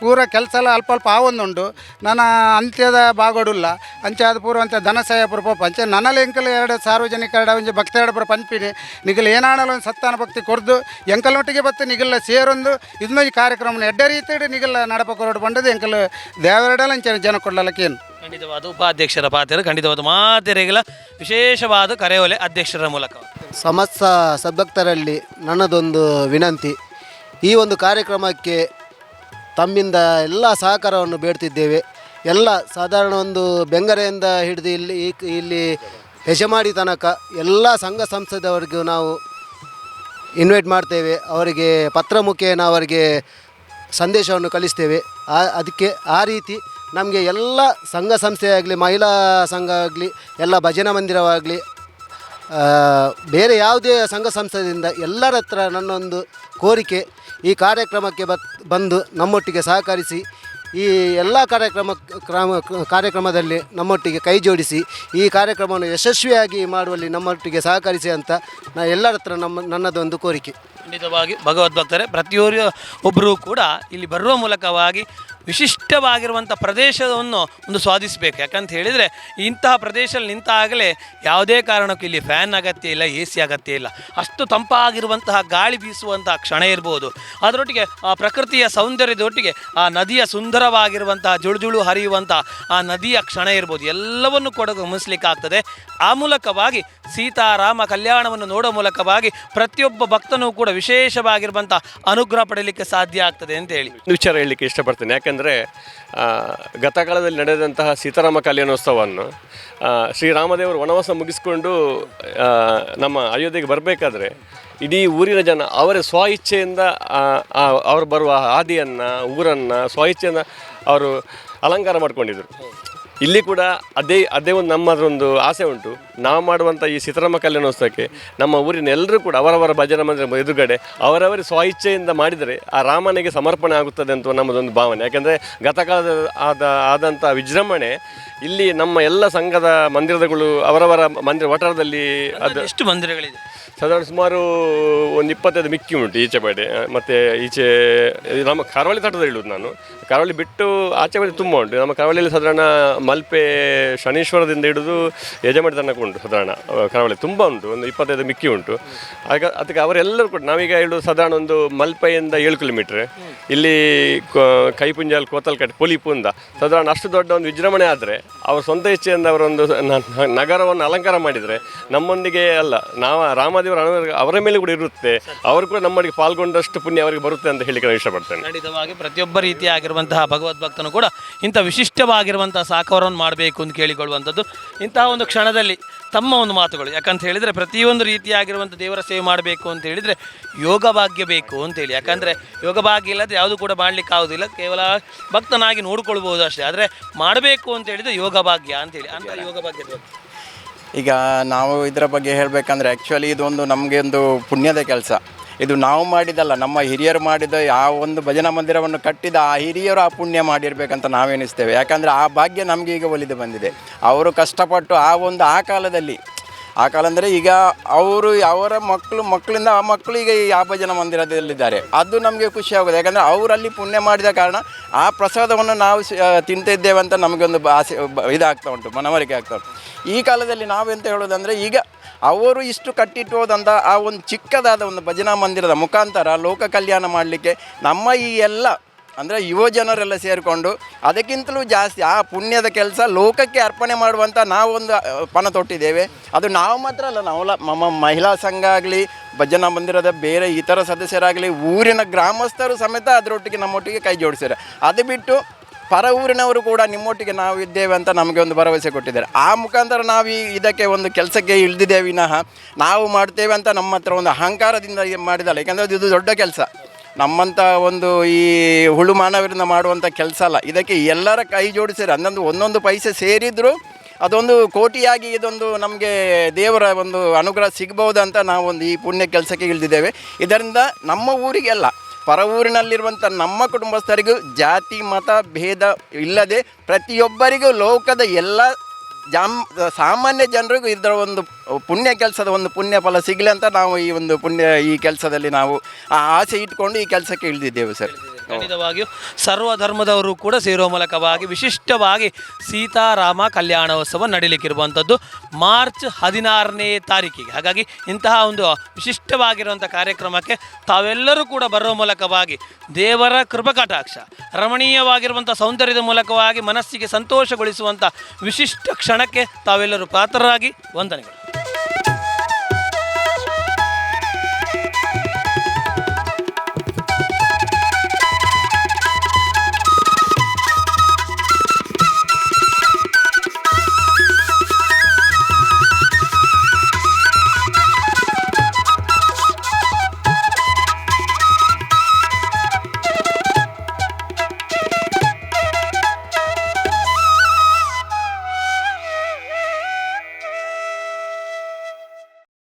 ಪೂರ ಕೆಲಸ ಎಲ್ಲ ಅಲ್ಪ ಅಲ್ಪ ಆವೊಂದುಂಡು ನನ್ನ ಅಂತ್ಯದ ಬಾಗೋಡುಲ್ಲ. ಅಂಚೆ ಅದು ಪೂರ ಅಂತ ಧನ ಸಹಾಯ ಪುರ ಪೋಪ ಅಂಚೆ ನನ್ನಲ್ಲಿ ಎಂಕಲ್ ಎರಡು ಸಾರ್ವಜನಿಕ ಎರಡು ಒಂಜಿ ಭಕ್ತ ಎರಡು ಪುರ ಪಂಪಿನಿ ನಿಗಲ್ ಏನಾಣಲ್ಲ ಒಂದು ಸತ್ತಾನ ಭಕ್ತಿ ಎಂಕಲ್ ಒಟ್ಟಿಗೆ ಬತ್ತು ನಿಗಲ್ಲ ಸೇರೊಂದು ಇದನ್ನ ಈ ಕಾರ್ಯಕ್ರಮ ಎಡ್ಡ ರೀತಿ ನಿಗಲ್ಲ ನಡಪ ಕೊರಡು ಬಂಡದು ಎಂಕಲ್ ದೇವರಡಲ್ಲ ಅಂಚೆ ಜನ ಕೊಡ್ಲಕ್ಕೇನು ಖಂಡಿತವಾದ ಉಪಾಧ್ಯಕ್ಷರ ಪಾತ್ರ ಖಂಡಿತವಾದ ಮಾತೆರೆಗಳ ವಿಶೇಷವಾದ ಕರೆಯೋಲೆ ಅಧ್ಯಕ್ಷರ ಮೂಲಕ. ಸಮಸ್ತ ಸದ್ಭಕ್ತರಲ್ಲಿ ನನ್ನದೊಂದು ವಿನಂತಿ. ಈ ಒಂದು ಕಾರ್ಯಕ್ರಮಕ್ಕೆ ತಮ್ಮಿಂದ ಎಲ್ಲ ಸಹಕಾರವನ್ನು ಬೇಡ್ತಿದ್ದೇವೆ. ಎಲ್ಲ ಸಾಧಾರಣ ಒಂದು ಬೆಂಗರೆಯಿಂದ ಹಿಡಿದು ಇಲ್ಲಿ ಇಲ್ಲಿ ಹೆಜಮಾಡಿ ತನಕ ಎಲ್ಲ ಸಂಘ ಸಂಸ್ಥೆದವರಿಗೂ ನಾವು ಇನ್ವೈಟ್ ಮಾಡ್ತೇವೆ. ಅವರಿಗೆ ಪತ್ರ ಮುಖೇನ ಅವರಿಗೆ ಸಂದೇಶವನ್ನು ಕಳಿಸ್ತೇವೆ. ಆ, ಅದಕ್ಕೆ ಆ ರೀತಿ ನಮಗೆ ಎಲ್ಲ ಸಂಘ ಸಂಸ್ಥೆಯಾಗಲಿ ಮಹಿಳಾ ಸಂಘ ಆಗಲಿ, ಎಲ್ಲ ಭಜನಾ ಮಂದಿರವಾಗಲಿ ಬೇರೆ ಯಾವುದೇ ಸಂಘ ಸಂಸ್ಥೆಯಿಂದ ಎಲ್ಲರ ಹತ್ರ ನನ್ನೊಂದು ಕೋರಿಕೆ ಈ ಕಾರ್ಯಕ್ರಮಕ್ಕೆ ಬಂದು ನಮ್ಮೊಟ್ಟಿಗೆ ಸಹಕರಿಸಿ ಈ ಎಲ್ಲ ಕಾರ್ಯಕ್ರಮ ಕ್ರಮ ಕಾರ್ಯಕ್ರಮದಲ್ಲಿ ನಮ್ಮೊಟ್ಟಿಗೆ ಕೈ ಜೋಡಿಸಿ ಈ ಕಾರ್ಯಕ್ರಮವನ್ನು ಯಶಸ್ವಿಯಾಗಿ ಮಾಡುವಲ್ಲಿ ನಮ್ಮೊಟ್ಟಿಗೆ ಸಹಕರಿಸಿ ಅಂತ ನಾ ಎಲ್ಲರ ಹತ್ರ ನಮ್ಮ ನನ್ನದೊಂದು ಕೋರಿಕೆ. ಖಂಡಿತವಾಗಿ ಭಗವದ್ಭಕ್ತರೇ ಪ್ರತಿಯೊಬ್ಬರು ಒಬ್ಬರು ಕೂಡ ಇಲ್ಲಿ ಬರುವ ಮೂಲಕವಾಗಿ ವಿಶಿಷ್ಟವಾಗಿರುವಂಥ ಪ್ರದೇಶವನ್ನು ಒಂದು ಸ್ವಾದಿಸಬೇಕು. ಯಾಕಂತ ಹೇಳಿದರೆ ಇಂತಹ ಪ್ರದೇಶದಲ್ಲಿ ನಿಂತಾಗಲೇ ಯಾವುದೇ ಕಾರಣಕ್ಕೂ ಇಲ್ಲಿ ಫ್ಯಾನ್ ಅಗತ್ಯ ಇಲ್ಲ ಎ ಸಿ ಅಗತ್ಯ ಇಲ್ಲ. ಅಷ್ಟು ತಂಪಾಗಿರುವಂತಹ ಗಾಳಿ ಬೀಸುವಂತಹ ಕ್ಷಣ ಇರ್ಬೋದು. ಅದರೊಟ್ಟಿಗೆ ಆ ಪ್ರಕೃತಿಯ ಸೌಂದರ್ಯದೊಟ್ಟಿಗೆ ಆ ನದಿಯ ಸುಂದರವಾಗಿರುವಂತಹ, ಜುಳುಜುಳು ಹರಿಯುವಂಥ ಆ ನದಿಯ ಕ್ಷಣ ಇರ್ಬೋದು. ಎಲ್ಲವನ್ನು ಕೂಡ ಗಮನಿಸಲಿಕ್ಕೆ ಆಗ್ತದೆ ಆ ಮೂಲಕವಾಗಿ ಸೀತಾರಾಮ ಕಲ್ಯಾಣವನ್ನು ನೋಡೋ ಮೂಲಕವಾಗಿ ಪ್ರತಿಯೊಬ್ಬ ಭಕ್ತನೂ ಕೂಡ ವಿಶೇಷವಾಗಿರುವಂಥ ಅನುಗ್ರಹ ಪಡೆಯಲಿಕ್ಕೆ ಸಾಧ್ಯ ಆಗ್ತದೆ ಅಂತ ಹೇಳಿ. ವಿಚಾರ ಹೇಳಲಿಕ್ಕೆ ಇಷ್ಟಪಡ್ತೇನೆ. ಯಾಕಂದರೆ ಗತಕಾಲದಲ್ಲಿ ನಡೆದಂತಹ ಸೀತಾರಾಮ ಕಲ್ಯಾಣೋತ್ಸವವನ್ನು ಶ್ರೀರಾಮದೇವರು ವನವಾಸ ಮುಗಿಸ್ಕೊಂಡು ನಮ್ಮ ಅಯೋಧ್ಯೆಗೆ ಬರಬೇಕಾದ್ರೆ ಇಡೀ ಊರಿನ ಜನ, ಅವರ ಸ್ವ ಇಚ್ಛೆಯಿಂದ ಅವರು ಬರುವ ಹಾದಿಯನ್ನು, ಊರನ್ನು ಸ್ವ ಇಚ್ಛೆಯಿಂದ ಅವರು ಅಲಂಕಾರ ಮಾಡ್ಕೊಂಡಿದ್ರು. ಇಲ್ಲಿ ಕೂಡ ಅದೇ ಅದೇ ಒಂದು ನಮ್ಮದೊಂದು ಆಸೆ ಉಂಟು. ನಾವು ಮಾಡುವಂಥ ಈ ಸೀತಾರಾಮ ಕಲ್ಯಾಣೋತ್ಸವಕ್ಕೆ ನಮ್ಮ ಊರಿನ ಎಲ್ಲರೂ ಕೂಡ ಅವರವರ ಭಜನ ಮಂದಿರ ಎದುರುಗಡೆ ಅವರವರ ಸ್ವ ಇಚ್ಛೆಯಿಂದ ಮಾಡಿದರೆ ಆ ರಾಮನಿಗೆ ಸಮರ್ಪಣೆ ಆಗುತ್ತದೆ ಅಂತ ನಮ್ಮದೊಂದು ಭಾವನೆ. ಯಾಕೆಂದರೆ ಗತಕಾಲದ ಆದ ಆದಂಥ ವಿಜೃಂಭಣೆ ಇಲ್ಲಿ ನಮ್ಮ ಎಲ್ಲ ಸಂಘದ ಮಂದಿರಗಳು ಅವರವರ ಮಂದಿರ ವಠಾರದಲ್ಲಿ ಅದು ಎಷ್ಟು ಮಂದಿರಗಳಿದೆ? ಸಾಧಾರಣ ಸುಮಾರು ಒಂದು ಇಪ್ಪತ್ತೈದು ಮಿಕ್ಕಿ ಉಂಟು ಈಚೆ ಬಡೆ. ಮತ್ತು ಈಚೆ ನಮ್ಮ ಕರಾವಳಿ ತಟದಲ್ಲಿ ಹೇಳುದು ನಾನು. ಕರಾವಳಿ ಬಿಟ್ಟು ಆಚೆ ಬಡೆ ತುಂಬ ಉಂಟು. ನಮ್ಮ ಕರಾವಳಿಯಲ್ಲಿ ಸಾಧಾರಣ ಮಲ್ಪೆ ಶನೀಶ್ವರದಿಂದ ಹಿಡಿದು ಯಜಮಾಡಿ ತನಕ ಉಂಟು ಸಾಧಾರಣ ಕರಾವಳಿ. ತುಂಬ ಉಂಟು, ಒಂದು ಇಪ್ಪತ್ತೈದು ಮಿಕ್ಕಿ ಉಂಟು. ಆಗ ಅದಕ್ಕೆ ಅವರೆಲ್ಲರೂ ಕೂಡ, ನಾವೀಗ ಹೇಳುದು ಸಾಧಾರಣ ಒಂದು ಮಲ್ಪೆಯಿಂದ ಏಳು ಕಿಲೋಮೀಟ್ರ್ ಇಲ್ಲಿ ಕೈಪುಂಜಲ್ ಕೋತಲ್ಕಟ್ಟೆ, ಪುಲಿಪುಂದ. ಸಾಧಾರಣ ಅಷ್ಟು ದೊಡ್ಡ ಒಂದು ವಿಜೃಂಭಣೆ ಆದರೆ, ಅವರ ಸ್ವಂತ ಇಚ್ಛೆಯಿಂದ ಅವರೊಂದು ನಗರವನ್ನು ಅಲಂಕಾರ ಮಾಡಿದರೆ, ನಮ್ಮೊಂದಿಗೆ ಅಲ್ಲ, ನಾವು ರಾಮದೇವರ ಅವರ ಮೇಲೆ ಕೂಡ ಇರುತ್ತೆ. ಅವರು ಕೂಡ ನಮ್ಮೊಂದಿಗೆ ಪಾಲ್ಗೊಂಡಷ್ಟು ಪುಣ್ಯ ಅವರಿಗೆ ಬರುತ್ತೆ ಅಂತ ಹೇಳಿ ನಾನು ಇಷ್ಟಪಡ್ತೇನೆ. ಖಂಡಿತವಾಗಿ ಪ್ರತಿಯೊಬ್ಬ ರೀತಿಯಾಗಿರುವಂತಹ ಭಗವದ್ಭಕ್ತನು ಕೂಡ ಇಂಥ ವಿಶಿಷ್ಟವಾಗಿರುವಂತಹ ಸಾಕಾರವನ್ನು ಮಾಡಬೇಕು ಅಂತ ಕೇಳಿಕೊಳ್ಳುವಂಥದ್ದು ಇಂತಹ ಒಂದು ಕ್ಷಣದಲ್ಲಿ ತಮ್ಮ ಒಂದು ಮಾತುಗಳು. ಯಾಕಂತ ಹೇಳಿದರೆ ಪ್ರತಿಯೊಂದು ರೀತಿಯಾಗಿರುವಂಥ ದೇವರ ಸೇವೆ ಮಾಡಬೇಕು ಅಂತ ಹೇಳಿದರೆ ಯೋಗ ಭಾಗ್ಯ ಬೇಕು ಅಂತೇಳಿ ಯಾಕಂದರೆ ಯೋಗ ಭಾಗ್ಯ ಇಲ್ಲದೆ ಯಾವುದು ಕೂಡ ಮಾಡಲಿಕ್ಕೆ ಆಗೋದಿಲ್ಲ. ಕೇವಲ ಭಕ್ತನಾಗಿ ನೋಡಿಕೊಳ್ಬೋದು ಅಷ್ಟೇ. ಆದರೆ ಮಾಡಬೇಕು ಅಂತ ಹೇಳಿದರೆ ಯೋಗ ಭಾಗ್ಯ ಅಂತೇಳಿ ಅಂತ ಯೋಗ ಭಾಗ್ಯದ ಬಗ್ಗೆ. ಈಗ ನಾವು ಇದರ ಬಗ್ಗೆ ಹೇಳಬೇಕಂದ್ರೆ ಆ್ಯಕ್ಚುಲಿ ಇದೊಂದು ನಮಗೆ ಒಂದು ಪುಣ್ಯದ ಕೆಲಸ. ಇದು ನಾವು ಮಾಡಿದಲ್ಲ, ನಮ್ಮ ಹಿರಿಯರು ಮಾಡಿದ ಆ ಒಂದು ಭಜನಾ ಮಂದಿರವನ್ನು ಕಟ್ಟಿದ ಆ ಹಿರಿಯರು ಆ ಪುಣ್ಯ ಮಾಡಿರಬೇಕಂತ ನಾವೆನಿಸ್ತೇವೆ. ಯಾಕಂದರೆ ಆ ಭಾಗ್ಯ ನಮಗೆ ಈಗ ಒಲಿದು ಬಂದಿದೆ. ಅವರು ಕಷ್ಟಪಟ್ಟು ಆ ಒಂದು, ಆ ಕಾಲದಲ್ಲಿ ಆ ಕಾಲ ಅಂದರೆ ಈಗ ಅವರು ಅವರ ಮಕ್ಕಳು, ಮಕ್ಕಳಿಂದ ಆ ಮಕ್ಕಳು ಈಗ ಈ ಆ ಭಜನಾ ಮಂದಿರದಲ್ಲಿದ್ದಾರೆ. ಅದು ನಮಗೆ ಖುಷಿ ಆಗೋದು. ಯಾಕಂದರೆ ಅವರಲ್ಲಿ ಪುಣ್ಯ ಮಾಡಿದ ಕಾರಣ ಆ ಪ್ರಸಾದವನ್ನು ನಾವು ತಿಂತಿದ್ದೇವೆ ಅಂತ ನಮಗೊಂದು ಒಂದು ಆಸೆ ಇದಾಗ್ತಾ ಉಂಟು, ಮನವರಿಕೆ ಆಗ್ತಾ ಉಂಟು. ಈ ಕಾಲದಲ್ಲಿ ನಾವೆಂತ ಹೇಳೋದಂದರೆ ಈಗ ಅವರು ಇಷ್ಟು ಕಟ್ಟಿಟ್ಟು ಹೋದಂಥ ಆ ಒಂದು ಚಿಕ್ಕದಾದ ಒಂದು ಭಜನಾ ಮಂದಿರದ ಮುಖಾಂತರ ಲೋಕ ಕಲ್ಯಾಣ ಮಾಡಲಿಕ್ಕೆ ನಮ್ಮ ಈ ಎಲ್ಲ ಅಂದರೆ ಯುವ ಜನರೆಲ್ಲ ಸೇರಿಕೊಂಡು ಅದಕ್ಕಿಂತಲೂ ಜಾಸ್ತಿ ಆ ಪುಣ್ಯದ ಕೆಲಸ ಲೋಕಕ್ಕೆ ಅರ್ಪಣೆ ಮಾಡುವಂಥ ನಾವೊಂದು ಪಣ ತೊಟ್ಟಿದ್ದೇವೆ. ಅದು ನಾವು ಮಾತ್ರ ಅಲ್ಲ, ನಾವು ನಮ್ಮ ಮಹಿಳಾ ಸಂಘ ಆಗಲಿ, ಭಜನಾ ಮಂದಿರದ ಬೇರೆ ಇತರ ಸದಸ್ಯರಾಗಲಿ, ಊರಿನ ಗ್ರಾಮಸ್ಥರು ಸಮೇತ ಅದರೊಟ್ಟಿಗೆ ನಮ್ಮೊಟ್ಟಿಗೆ ಕೈ ಜೋಡಿಸಿದ್ದಾರೆ. ಅದು ಬಿಟ್ಟು ಪರ ಊರಿನವರು ಕೂಡ ನಿಮ್ಮೊಟ್ಟಿಗೆ ನಾವು ಇದ್ದೇವೆ ಅಂತ ನಮಗೆ ಒಂದು ಭರವಸೆ ಕೊಟ್ಟಿದ್ದಾರೆ. ಆ ಮುಖಾಂತರ ನಾವು ಈ ಇದಕ್ಕೆ ಒಂದು ಕೆಲಸಕ್ಕೆ ಇಳಿದಿದ್ದೇವೆ ವಿನಃ, ನಾವು ಮಾಡ್ತೇವೆ ಅಂತ ನಮ್ಮ ಹತ್ರ ಒಂದು ಅಹಂಕಾರದಿಂದ ಮಾಡಿದಲ್ಲ ಯಾಕಂದರೆ ಇದು ದೊಡ್ಡ ಕೆಲಸ. ನಮ್ಮಂಥ ಒಂದು ಈ ಹುಳು ಮಾನವರಿಂದ ಮಾಡುವಂಥ ಕೆಲಸ ಅಲ್ಲ. ಇದಕ್ಕೆ ಎಲ್ಲರ ಕೈ ಜೋಡಿಸಿದ್ರೆ ಅಂದೊಂದು ಒಂದೊಂದು ಪೈಸೆ ಸೇರಿದ್ರು ಅದೊಂದು ಕೋಟಿಯಾಗಿ ಇದೊಂದು ನಮಗೆ ದೇವರ ಒಂದು ಅನುಗ್ರಹ ಸಿಗ್ಬೋದಂತ ಅಂತ ನಾವು ಈ ಪುಣ್ಯ ಕೆಲಸಕ್ಕೆ ಇಳಿದಿದ್ದೇವೆ. ಇದರಿಂದ ನಮ್ಮ ಊರಿಗೆ ಅಲ್ಲ ಪರ ಊರಿನಲ್ಲಿರುವಂಥ ನಮ್ಮ ಕುಟುಂಬಸ್ಥರಿಗೂ ಜಾತಿ, ಮತ, ಭೇದ ಇಲ್ಲದೆ ಪ್ರತಿಯೊಬ್ಬರಿಗೂ ಲೋಕದ ಎಲ್ಲ ಜಾಮ್, ಸಾಮಾನ್ಯ ಜನರಿಗೂ ಇದರ ಒಂದು ಪುಣ್ಯ ಕೆಲಸದ ಒಂದು ಪುಣ್ಯ ಫಲ ಸಿಗಲಿ ಅಂತ ನಾವು ಈ ಒಂದು ಪುಣ್ಯ, ಈ ಕೆಲಸದಲ್ಲಿ ನಾವು ಆ ಆಸೆ ಇಟ್ಕೊಂಡು ಈ ಕೆಲಸಕ್ಕೆ ಇಳಿದಿದ್ದೇವೆ ಸರ್. ಖಂಡಿತವಾಗಿಯೂ ಸರ್ವ ಧರ್ಮದವರು ಕೂಡ ಸೇರುವ ಮೂಲಕವಾಗಿ ವಿಶಿಷ್ಟವಾಗಿ ಸೀತಾರಾಮ ಕಲ್ಯಾಣೋತ್ಸವ ನಡೀಲಿಕ್ಕಿರುವಂಥದ್ದು ಮಾರ್ಚ್ ಹದಿನಾರನೇ ತಾರೀಕಿಗೆ. ಹಾಗಾಗಿ ಇಂತಹ ಒಂದು ವಿಶಿಷ್ಟವಾಗಿರುವಂಥ ಕಾರ್ಯಕ್ರಮಕ್ಕೆ ತಾವೆಲ್ಲರೂ ಕೂಡ ಬರುವ ಮೂಲಕವಾಗಿ ದೇವರ ಕೃಪಕಟಾಕ್ಷ ರಮಣೀಯವಾಗಿರುವಂಥ ಸೌಂದರ್ಯದ ಮೂಲಕವಾಗಿ ಮನಸ್ಸಿಗೆ ಸಂತೋಷಗೊಳಿಸುವಂಥ ವಿಶಿಷ್ಟ ಕ್ಷಣಕ್ಕೆ ತಾವೆಲ್ಲರೂ ಪಾತ್ರರಾಗಿ ವಂದನೆಗಳು.